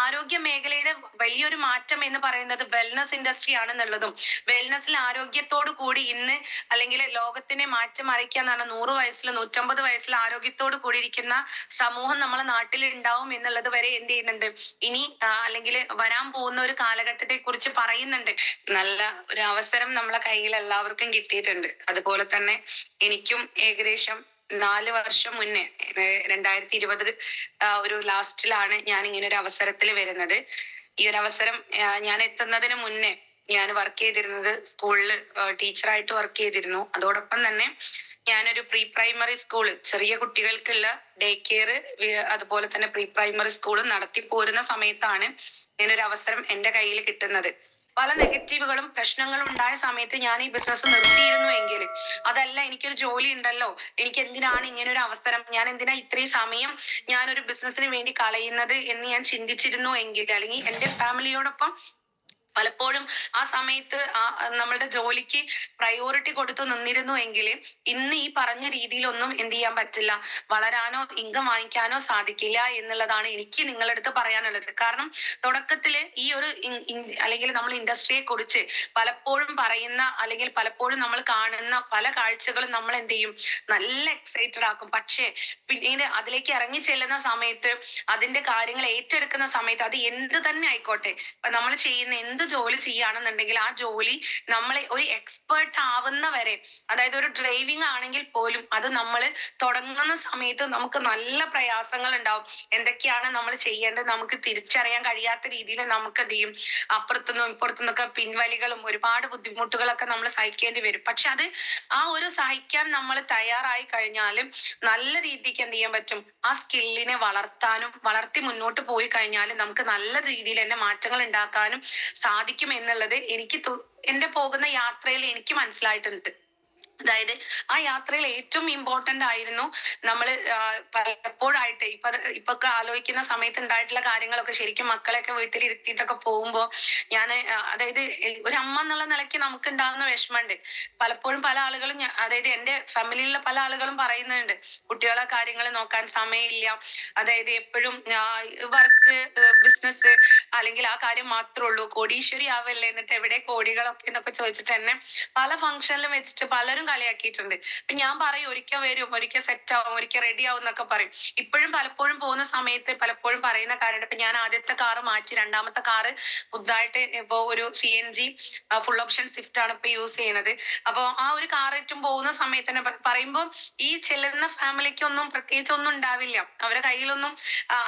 ആരോഗ്യ മേഖലയുടെ വലിയൊരു മാറ്റം എന്ന് പറയുന്നത് വെൽനസ് ഇൻഡസ്ട്രി ആണെന്നുള്ളതും വെൽനസിൽ ആരോഗ്യത്തോടു കൂടി ഇന്ന് അല്ലെങ്കിൽ ലോകത്തിനെ മാറ്റിമറിക്കുക എന്ന് പറഞ്ഞാൽ നൂറ് വയസ്സിൽ നൂറ്റമ്പത് വയസ്സിൽ ആരോഗ്യത്തോട് കൂടിയിരിക്കുന്ന സമൂഹം നമ്മളെ നാട്ടിൽ ഉണ്ടാവും എന്നുള്ളത് വരെ എന്ത് ചെയ്യുന്നുണ്ട്. ഇനി അല്ലെങ്കിൽ വരാൻ പോകുന്ന ഒരു കാലഘട്ടത്തെ കുറിച്ച് പറയുന്നുണ്ട്. നല്ല ഒരു അവസരം നമ്മളെ കയ്യിൽ എല്ലാവർക്കും കിട്ടിയിട്ടുണ്ട്. അതുപോലെ തന്നെ എനിക്കും ഏകദേശം നാല് വർഷം മുന്നേ രണ്ടായിരത്തി ഇരുപത് ഒരു ലാസ്റ്റിലാണ് ഞാൻ ഇങ്ങനെ ഒരു അവസരത്തിൽ വരുന്നത്. ഈ ഒരു അവസരം ഞാൻ എത്തുന്നതിന് മുന്നേ ഞാൻ വർക്ക് ചെയ്തിരുന്നത് സ്കൂളിൽ ടീച്ചറായിട്ട് വർക്ക് ചെയ്തിരുന്നു. അതോടൊപ്പം തന്നെ ഞാനൊരു പ്രീ പ്രൈമറി സ്കൂൾ ചെറിയ കുട്ടികൾക്കുള്ള ഡേ കെയർ അതുപോലെ തന്നെ പ്രീ പ്രൈമറി സ്കൂൾ നടത്തി പോരുന്ന സമയത്താണ് ഇങ്ങനൊരു അവസരം എന്റെ കയ്യിൽ കിട്ടുന്നത്. പല നെഗറ്റീവുകളും പ്രശ്നങ്ങളും ഉണ്ടായ സമയത്ത് ഞാൻ ഈ ബിസിനസ് നിർത്തിയിരുന്നു എങ്കിൽ അതല്ല എനിക്കൊരു ജോലി ഉണ്ടല്ലോ. എനിക്ക് എന്തിനാണ് ഇങ്ങനെ ഒരു അവസരം? ഞാൻ എന്തിനാ ഇത്രയും സമയം ഞാൻ ഒരു ബിസിനസ്സിന് വേണ്ടി കളയുന്നത് എന്ന് ഞാൻ ചിന്തിച്ചിരുന്നു എങ്കിൽ അല്ലെങ്കിൽ എന്റെ ഫാമിലിയോടൊപ്പം പലപ്പോഴും ആ സമയത്ത് ആ നമ്മളുടെ ജോലിക്ക് പ്രയോറിറ്റി കൊടുത്തു നിന്നിരുന്നു എങ്കിൽ ഇന്ന് ഈ പറഞ്ഞ രീതിയിലൊന്നും എന്ത് ചെയ്യാൻ പറ്റില്ല. വളരാനോ ഇൻകം വാങ്ങിക്കാനോ സാധിക്കില്ല എന്നുള്ളതാണ് എനിക്ക് നിങ്ങളുടെ അടുത്ത് പറയാനുള്ളത്. കാരണം തുടക്കത്തിൽ ഈ ഒരു അല്ലെങ്കിൽ നമ്മൾ ഇൻഡസ്ട്രിയെ കുറിച്ച് പലപ്പോഴും പറയുന്ന അല്ലെങ്കിൽ പലപ്പോഴും നമ്മൾ കാണുന്ന പല കാഴ്ചകളും നമ്മൾ എന്ത് ചെയ്യും? നല്ല എക്സൈറ്റഡ് ആക്കും. പക്ഷേ പിന്നീട് അതിലേക്ക് ഇറങ്ങി ചെല്ലുന്ന സമയത്ത് അതിന്റെ കാര്യങ്ങൾ ഏറ്റെടുക്കുന്ന സമയത്ത് അത് എന്ത് തന്നെ ആയിക്കോട്ടെ. നമ്മൾ ചെയ്യുന്ന എന്ത് ജോലി ചെയ്യുകയാണെന്നുണ്ടെങ്കിൽ ആ ജോലി നമ്മളെ ഒരു എക്സ്പേർട്ട് ആവുന്ന വരെ അതായത് ഒരു ഡ്രൈവിംഗ് ആണെങ്കിൽ പോലും അത് നമ്മൾ തുടങ്ങുന്ന സമയത്ത് നമുക്ക് നല്ല പ്രയാസങ്ങൾ ഉണ്ടാവും. എന്തൊക്കെയാണ് നമ്മൾ ചെയ്യേണ്ടത്? നമുക്ക് തിരിച്ചറിയാൻ കഴിയാത്ത രീതിയിൽ നമുക്ക് എന്ത് ചെയ്യും? അപ്പുറത്തുനിന്നും ഇപ്പുറത്തുനിന്നൊക്കെ പിൻവലികളും ഒരുപാട് ബുദ്ധിമുട്ടുകളൊക്കെ നമ്മൾ സഹിക്കേണ്ടി വരും. പക്ഷെ അത് ആ ഒരു സഹിക്കാൻ നമ്മൾ തയ്യാറായി കഴിഞ്ഞാലും നല്ല രീതിക്ക് എന്ത് ചെയ്യാൻ പറ്റും? ആ സ്കില്ലിനെ വളർത്താനും വളർത്തി മുന്നോട്ട് പോയി കഴിഞ്ഞാൽ നമുക്ക് നല്ല രീതിയിൽ തന്നെ മാറ്റങ്ങൾ ഉണ്ടാക്കാനും എന്നുള്ളത് എനിക്ക് എന്റെ പോകുന്ന യാത്രയിൽ എനിക്ക് മനസ്സിലായിട്ടുണ്ട്. അതായത് ആ യാത്രയിൽ ഏറ്റവും ഇമ്പോർട്ടന്റ് ആയിരുന്നു നമ്മൾ പലപ്പോഴായിട്ട് ഇപ്പൊ ഇപ്പൊ ഒക്കെ ആലോചിക്കുന്ന സമയത്ത് ഉണ്ടായിട്ടുള്ള കാര്യങ്ങളൊക്കെ ശരിക്കും മക്കളെയൊക്കെ വീട്ടിൽ ഇരുത്തിയിട്ടൊക്കെ പോകുമ്പോ ഞാൻ അതായത് ഒരു അമ്മ എന്നുള്ള നിലയ്ക്ക് നമുക്ക് ഉണ്ടാകുന്ന വിഷമമുണ്ട്. പലപ്പോഴും പല ആളുകളും അതായത് എന്റെ ഫാമിലിയിലുള്ള പല ആളുകളും പറയുന്നുണ്ട് കുട്ടികളെ കാര്യങ്ങൾ നോക്കാൻ സമയമില്ല. അതായത് എപ്പോഴും വർക്ക് ബിസിനസ് അല്ലെങ്കിൽ ആ കാര്യം മാത്രമേ ഉള്ളൂ. കോടീശ്വരി ആവല്ലേ എന്നിട്ട് എവിടെ കോടികളൊക്കെ എന്നൊക്കെ ചോദിച്ചിട്ട് തന്നെ പല ഫംഗ്ഷനിലും വെച്ചിട്ട് പലരും കളിയാക്കിയിട്ടുണ്ട്. ഇപ്പൊ ഞാൻ പറയും ഒരിക്കൽ വരും ഒരിക്കൽ സെറ്റ് ആവും ഒരിക്കൽ റെഡി ആവും എന്നൊക്കെ പറയും. ഇപ്പോഴും പലപ്പോഴും പോകുന്ന സമയത്ത് പലപ്പോഴും പറയുന്ന കാര്യമുണ്ട്. ഇപ്പൊ ഞാൻ ആദ്യത്തെ കാറ് മാറ്റി രണ്ടാമത്തെ കാറ് പുതുതായിട്ട് ഇപ്പോ ഒരു C N G full option Swift ആണ് ഇപ്പൊ യൂസ് ചെയ്യുന്നത്. അപ്പൊ ആ ഒരു കാറേറ്റും പോകുന്ന സമയത്ത് തന്നെ പറയുമ്പോൾ ഈ ചെല്ലുന്ന ഫാമിലിക്ക് ഒന്നും പ്രത്യേകിച്ച് ഒന്നും ഉണ്ടാവില്ല. അവരുടെ കയ്യിലൊന്നും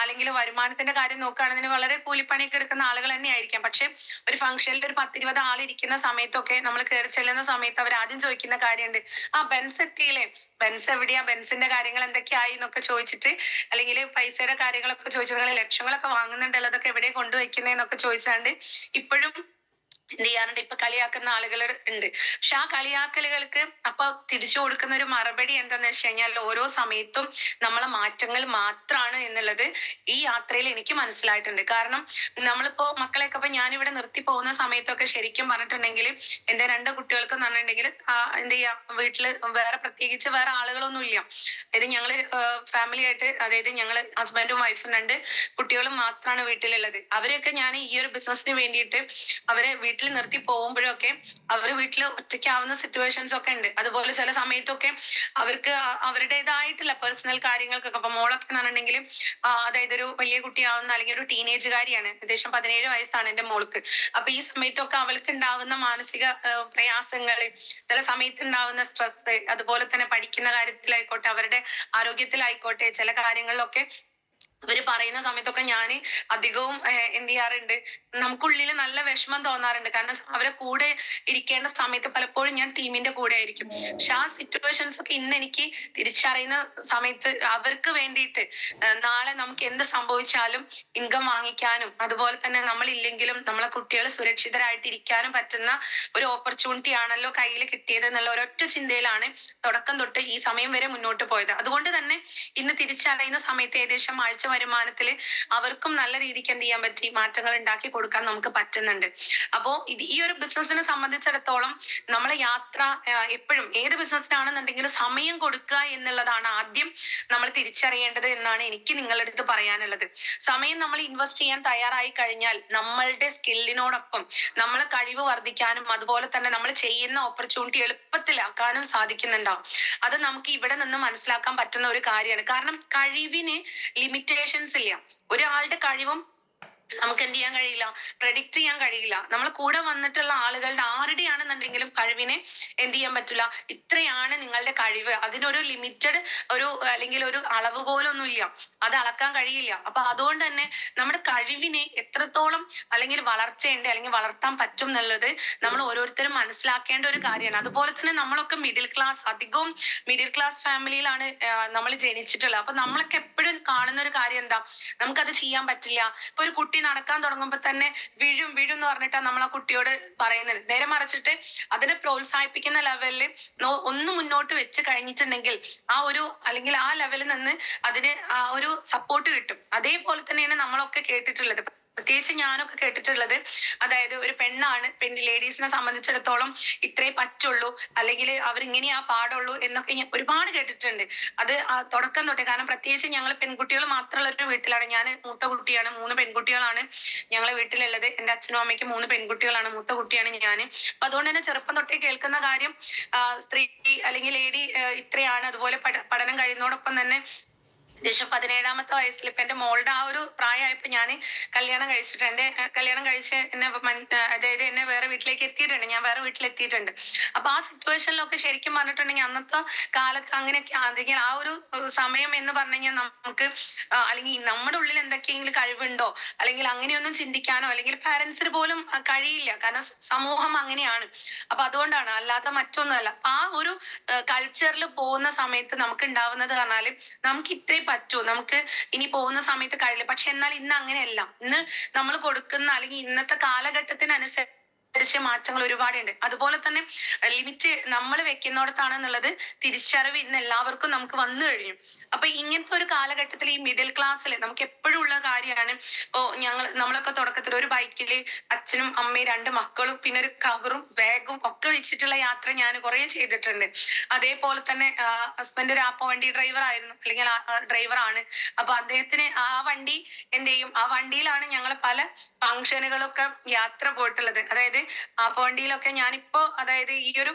അല്ലെങ്കിൽ വരുമാനത്തിന്റെ കാര്യം നോക്കുകയാണെങ്കിൽ വളരെ കൂലിപ്പണിയൊക്കെ എടുക്കുന്ന ആളുകൾ തന്നെ ആയിരിക്കാം പക്ഷെ ഒരു ഫംഗ്ഷനിൽ ഒരു പത്തിരുപത് ആൾ ഇരിക്കുന്ന സമയത്തൊക്കെ നമ്മൾ കയറി ചെല്ലുന്ന സമയത്ത് അവർ ആദ്യം ചോദിക്കുന്ന കാര്യമുണ്ട് ആ ബെൻസ് എത്തിയില്ലേ? ബെൻസ് എവിടെയാ? ബെൻസിന്റെ കാര്യങ്ങൾ എന്തൊക്കെയായി എന്നൊക്കെ ചോദിച്ചിട്ട് അല്ലെങ്കിൽ പൈസയുടെ കാര്യങ്ങളൊക്കെ ചോദിച്ചു നിങ്ങൾ ലക്ഷങ്ങളൊക്കെ വാങ്ങുന്നുണ്ടല്ലോ അതൊക്കെ എവിടെ കൊണ്ടുവയ്ക്കുന്നതെന്നൊക്കെ ചോദിച്ചാണ്ട് ഇപ്പോഴും എന്ത് ചെയ്യാറുണ്ട്? ഇപ്പൊ കളിയാക്കുന്ന ആളുകൾ ഉണ്ട്. പക്ഷെ ആ കളിയാക്കലുകൾക്ക് അപ്പൊ തിരിച്ചു കൊടുക്കുന്ന ഒരു മറുപടി എന്താന്ന് വെച്ച് കഴിഞ്ഞാൽ ഓരോ സമയത്തും നമ്മളെ മാറ്റങ്ങൾ മാത്രാണ് എന്നുള്ളത് ഈ യാത്രയിൽ എനിക്ക് മനസ്സിലായിട്ടുണ്ട്. കാരണം നമ്മളിപ്പോ മക്കളെയൊക്കെ ഇപ്പൊ ഞാനിവിടെ നിർത്തി പോകുന്ന സമയത്തൊക്കെ ശരിക്കും പറഞ്ഞിട്ടുണ്ടെങ്കിൽ എന്റെ രണ്ട് കുട്ടികൾക്ക് പറഞ്ഞിട്ടുണ്ടെങ്കിൽ എന്ത് ചെയ്യാ വീട്ടിൽ വേറെ പ്രത്യേകിച്ച് വേറെ ആളുകളൊന്നും ഇല്ല. അതായത് ഞങ്ങൾ ഫാമിലി ആയിട്ട് അതായത് ഞങ്ങൾ ഹസ്ബൻഡും വൈഫും രണ്ട് കുട്ടികളും മാത്രമാണ് വീട്ടിലുള്ളത്. അവരെയൊക്കെ ഞാൻ ഈ ഒരു ബിസിനസിന് വേണ്ടിയിട്ട് അവരെ വീട്ടിൽ നിർത്തി പോകുമ്പോഴൊക്കെ അവർ വീട്ടിൽ ഒറ്റയ്ക്കാവുന്ന സിറ്റുവേഷൻസ് ഒക്കെ ഉണ്ട്. അതുപോലെ ചില സമയത്തൊക്കെ അവർക്ക് അവരുടേതായിട്ടുള്ള പേഴ്സണൽ കാര്യങ്ങൾക്കൊക്കെ അപ്പൊ മോളൊക്കെ എന്ന് പറഞ്ഞിട്ടുണ്ടെങ്കിൽ അതായത് ഒരു വലിയ കുട്ടിയാവുന്ന അല്ലെങ്കിൽ ഒരു ടീനേജുകാരിയാണ് ഏകദേശം പതിനേഴ് വയസ്സാണ് എന്റെ മോൾക്ക്. അപ്പൊ ഈ സമയത്തൊക്കെ അവൾക്ക് ഉണ്ടാവുന്ന മാനസിക പ്രയാസങ്ങൾ ചില സമയത്ത് ഉണ്ടാവുന്ന സ്ട്രെസ് അതുപോലെ തന്നെ പഠിക്കുന്ന കാര്യത്തിലായിക്കോട്ടെ അവരുടെ ആരോഗ്യത്തിലായിക്കോട്ടെ ചില കാര്യങ്ങളിലൊക്കെ ഇവർ പറയുന്ന സമയത്തൊക്കെ ഞാൻ അധികവും എന്ത് ചെയ്യാറുണ്ട് നമുക്കുള്ളിൽ നല്ല വിഷമം തോന്നാറുണ്ട്. കാരണം അവരെ കൂടെ ഇരിക്കേണ്ട സമയത്ത് പലപ്പോഴും ഞാൻ ടീമിന്റെ കൂടെ ആയിരിക്കും. പക്ഷെ ആ സിറ്റുവേഷൻസ് ഒക്കെ ഇന്ന് എനിക്ക് തിരിച്ചറിയുന്ന സമയത്ത് അവർക്ക് വേണ്ടിയിട്ട് നാളെ നമുക്ക് എന്ത് സംഭവിച്ചാലും ഇൻകം വാങ്ങിക്കാനും അതുപോലെ തന്നെ നമ്മൾ ഇല്ലെങ്കിലും നമ്മളെ കുട്ടികൾ സുരക്ഷിതരായിട്ട് ഇരിക്കാനും പറ്റുന്ന ഒരു ഓപ്പർച്യൂണിറ്റി ആണല്ലോ കയ്യിൽ കിട്ടിയത് എന്നുള്ള ഒരൊറ്റ ചിന്തയിലാണ് തുടക്കം തൊട്ട് ഈ സമയം വരെ മുന്നോട്ട് പോയത്. അതുകൊണ്ട് തന്നെ ഇന്ന് തിരിച്ചറിയുന്ന സമയത്ത് ഏകദേശം ആഴ്ച വരുമാനത്തിൽ അവർക്കും നല്ല രീതിക്ക് എന്ത് ചെയ്യാൻ പറ്റി? മാറ്റങ്ങൾ ഉണ്ടാക്കി കൊടുക്കാൻ നമുക്ക് പറ്റുന്നുണ്ട്. അപ്പോ ഇത് ഈ ഒരു ബിസിനസിനെ സംബന്ധിച്ചിടത്തോളം നമ്മൾ യാത്ര എപ്പോഴും ഏത് ബിസിനസ്സിനാണെന്നുണ്ടെങ്കിലും സമയം കൊടുക്കുക എന്നുള്ളതാണ് ആദ്യം നമ്മൾ തിരിച്ചറിയേണ്ടത് എന്നാണ് എനിക്ക് നിങ്ങളുടെ അടുത്ത് പറയാനുള്ളത്. സമയം നമ്മൾ ഇൻവെസ്റ്റ് ചെയ്യാൻ തയ്യാറായി കഴിഞ്ഞാൽ നമ്മളുടെ സ്കില്ലിനോടൊപ്പം നമ്മളെ കഴിവ് വർദ്ധിക്കാനും അതുപോലെ തന്നെ നമ്മൾ ചെയ്യുന്ന ഓപ്പർച്യൂണിറ്റി എളുപ്പത്തിലാക്കാനും സാധിക്കുന്നുണ്ടാവും. അത് നമുക്ക് ഇവിടെ നിന്ന് മനസ്സിലാക്കാൻ പറ്റുന്ന ഒരു കാര്യമാണ്. കാരണം കഴിവിന് ലിമിറ്റേഷൻസ് ഇല്ല. ഒരാളുടെ കഴിവും നമുക്ക് എന്ത് ചെയ്യാൻ കഴിയില്ല predict ചെയ്യാൻ കഴിയില്ല. നമ്മൾ കൂടെ വന്നിട്ടുള്ള ആളുകളുടെ ആരുടെയാണെന്നുണ്ടെങ്കിലും കഴിവിനെ എന്ത് ചെയ്യാൻ പറ്റില്ല. ഇത്രയാണ് നിങ്ങളുടെ കഴിവ്. അതിനൊരു ലിമിറ്റഡ് ഒരു അല്ലെങ്കിൽ ഒരു അളവ് പോലൊന്നുമില്ല. അത് അളക്കാൻ കഴിയില്ല. അപ്പൊ അതുകൊണ്ട് തന്നെ നമ്മുടെ കഴിവിനെ എത്രത്തോളം അല്ലെങ്കിൽ വളർച്ചയുണ്ട് അല്ലെങ്കിൽ വളർത്താൻ പറ്റും എന്നുള്ളത് നമ്മൾ ഓരോരുത്തരും മനസ്സിലാക്കേണ്ട ഒരു കാര്യമാണ്. അതുപോലെ തന്നെ നമ്മളൊക്കെ മിഡിൽ ക്ലാസ് അധികവും മിഡിൽ ക്ലാസ് ഫാമിലിയിലാണ് നമ്മൾ ജനിച്ചിട്ടുള്ളത്. അപ്പൊ നമ്മളൊക്കെ എപ്പോഴും കാണുന്ന ഒരു കാര്യം എന്താ? നമുക്കത് ചെയ്യാൻ പറ്റില്ല. ഇപ്പൊ ഒരു കുട്ടി നടക്കാൻ തുടങ്ങുമ്പോൾ തന്നെ വീഴും വീഴും എന്ന് പറഞ്ഞിട്ടാണ് നമ്മൾ ആ കുട്ടിയോട് പറയുന്നത്. നേരെ മറിച്ചിട്ട് അതിനെ പ്രോത്സാഹിപ്പിക്കുന്ന ലെവലിൽ ഒന്ന് മുന്നോട്ട് വെച്ച് കഴിഞ്ഞിട്ടുണ്ടെങ്കിൽ ആ ഒരു അല്ലെങ്കിൽ ആ ലെവലിൽ നിന്ന് അതിന് ആ ഒരു സപ്പോർട്ട് കിട്ടും. അതേപോലെ തന്നെയാണ് നമ്മളൊക്കെ കേട്ടിട്ടുള്ളത്. പ്രത്യേകിച്ച് ഞാനൊക്കെ കേട്ടിട്ടുള്ളത് അതായത് ഒരു പെണ്ണാണ് പെൺ ലേഡീസിനെ സംബന്ധിച്ചിടത്തോളം ഇത്രേ പറ്റുള്ളൂ അല്ലെങ്കിൽ അവരിങ്ങനെയാ പാടുള്ളൂ എന്നൊക്കെ ഞാൻ ഒരുപാട് കേട്ടിട്ടുണ്ട്. അത് തുടക്കം തൊട്ടേ. കാരണം പ്രത്യേകിച്ച് ഞങ്ങൾ പെൺകുട്ടികൾ മാത്രമുള്ള ഒരു വീട്ടിലാണ്. ഞാൻ മൂത്ത കുട്ടിയാണ് മൂന്ന് പെൺകുട്ടികളാണ് ഞങ്ങളെ വീട്ടിലുള്ളത്. എന്റെ അച്ഛനും അമ്മയ്ക്കും മൂന്ന് പെൺകുട്ടികളാണ് മൂത്ത കുട്ടിയാണ് ഞാൻ അപ്പൊ അതുകൊണ്ട് തന്നെ ചെറുപ്പം തൊട്ടേ കേൾക്കുന്ന കാര്യം സ്ത്രീ അല്ലെങ്കിൽ ലേഡി ഇത്രയാണ്. അതുപോലെ പഠനം കഴിയുന്നതോടൊപ്പം തന്നെ ഏകദേശം പതിനേഴാമത്തെ വയസ്സിൽ ഇപ്പൊ എന്റെ മോളുടെ ആ ഒരു പ്രായമായപ്പോ ഞാൻ കല്യാണം കഴിച്ചിട്ട് എന്റെ കല്യാണം കഴിച്ച് എന്നെ അതായത് എന്നെ വേറെ വീട്ടിലേക്ക് എത്തിയിട്ടുണ്ട്. ഞാൻ വേറെ വീട്ടിൽ എത്തിയിട്ടുണ്ട് അപ്പൊ ആ സിറ്റുവേഷനിലൊക്കെ ശരിക്കും പറഞ്ഞിട്ടുണ്ടെങ്കിൽ അന്നത്തെ കാലത്ത് അങ്ങനെയൊക്കെ അല്ലെങ്കിൽ ആ ഒരു സമയം എന്ന് പറഞ്ഞു കഴിഞ്ഞാൽ നമുക്ക് അല്ലെങ്കിൽ നമ്മുടെ ഉള്ളിൽ എന്തൊക്കെയെങ്കിലും കഴിവുണ്ടോ അല്ലെങ്കിൽ അങ്ങനെയൊന്നും ചിന്തിക്കാനോ അല്ലെങ്കിൽ പാരന്റ്സിന് പോലും കഴിയില്ല. കാരണം സമൂഹം അങ്ങനെയാണ്. അപ്പൊ അതുകൊണ്ടാണ് അല്ലാത്ത മറ്റൊന്നുമല്ല. ആ ഒരു കൾച്ചറിൽ പോകുന്ന സമയത്ത് നമുക്ക് ഉണ്ടാവുന്നത് പറഞ്ഞാൽ നമുക്ക് ഇത്രേ പറ്റൂ. നമുക്ക് ഇനി പോകുന്ന സമയത്ത് കഴിയില്ല. പക്ഷെ എന്നാൽ ഇന്ന് അങ്ങനെയല്ല. ഇന്ന് നമ്മൾ കൊടുക്കുന്ന അല്ലെങ്കിൽ ഇന്നത്തെ കാലഘട്ടത്തിനനുസരിച്ച് അനുസരിച്ച് മാറ്റങ്ങൾ ഒരുപാടുണ്ട്. അതുപോലെ തന്നെ ലിമിറ്റ് നമ്മൾ വെക്കുന്നിടത്താണെന്നുള്ളത് തിരിച്ചറിവ് ഇന്ന് എല്ലാവർക്കും നമുക്ക് വന്നു കഴിഞ്ഞു. അപ്പൊ ഇങ്ങനത്തെ ഒരു കാലഘട്ടത്തിൽ ഈ മിഡിൽ ക്ലാസ്സിൽ നമുക്ക് എപ്പോഴും ഉള്ള കാര്യമാണ് ഇപ്പോ ഞങ്ങൾ നമ്മളൊക്കെ തുടക്കത്തിൽ ഒരു ബൈക്കിൽ അച്ഛനും അമ്മയും രണ്ട് മക്കളും പിന്നെ ഒരു കവറും ബാഗും ഒക്കെ വെച്ചിട്ടുള്ള യാത്ര ഞാൻ കുറെ ചെയ്തിട്ടുണ്ട്. അതേപോലെ തന്നെ ഹസ്ബൻഡ് ഒരു ആപ്പ വണ്ടി ഡ്രൈവർ ആയിരുന്നു അല്ലെങ്കിൽ ഡ്രൈവർ ആണ്. അപ്പൊ അദ്ദേഹത്തിന് ആ വണ്ടി എന്ത് ചെയ്യും? ആ വണ്ടിയിലാണ് ഞങ്ങൾ പല ഫംഗ്ഷനുകളൊക്കെ യാത്ര പോയിട്ടുള്ളത്. അതായത് ആപ്പ വണ്ടിയിലൊക്കെ ഞാനിപ്പോ അതായത് ഈ ഒരു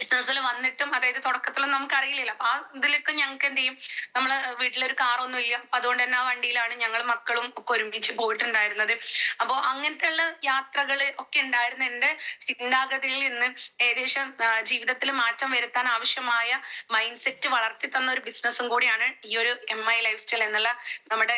ബിസിനസ്സിൽ വന്നിട്ടും അതായത് തുടക്കത്തിലൊന്നും നമുക്ക് അറിയില്ലല്ലോ അപ്പൊ ആ ഇതിലൊക്കെ ഞങ്ങൾക്ക് എന്ത് ചെയ്യും? നമ്മൾ വീട്ടിലൊരു കാറൊന്നും ഇല്ല. അപ്പൊ അതുകൊണ്ട് തന്നെ ആ വണ്ടിയിലാണ് ഞങ്ങൾ മക്കളും ഒക്കെ ഒരുമിച്ച് പോയിട്ടുണ്ടായിരുന്നത്. അപ്പൊ അങ്ങനത്തെ ഉള്ള യാത്രകൾ ഒക്കെ ഉണ്ടായിരുന്ന എന്റെ ചിന്താഗതിയിൽ നിന്ന് ഏകദേശം ജീവിതത്തിൽ മാറ്റം വരുത്താൻ ആവശ്യമായ മൈൻഡ് സെറ്റ് വളർത്തി തന്ന ഒരു ബിസിനസ്സും കൂടിയാണ് ഈ ഒരു എം ഐ ലൈഫ് സ്റ്റൈൽ എന്നുള്ള നമ്മുടെ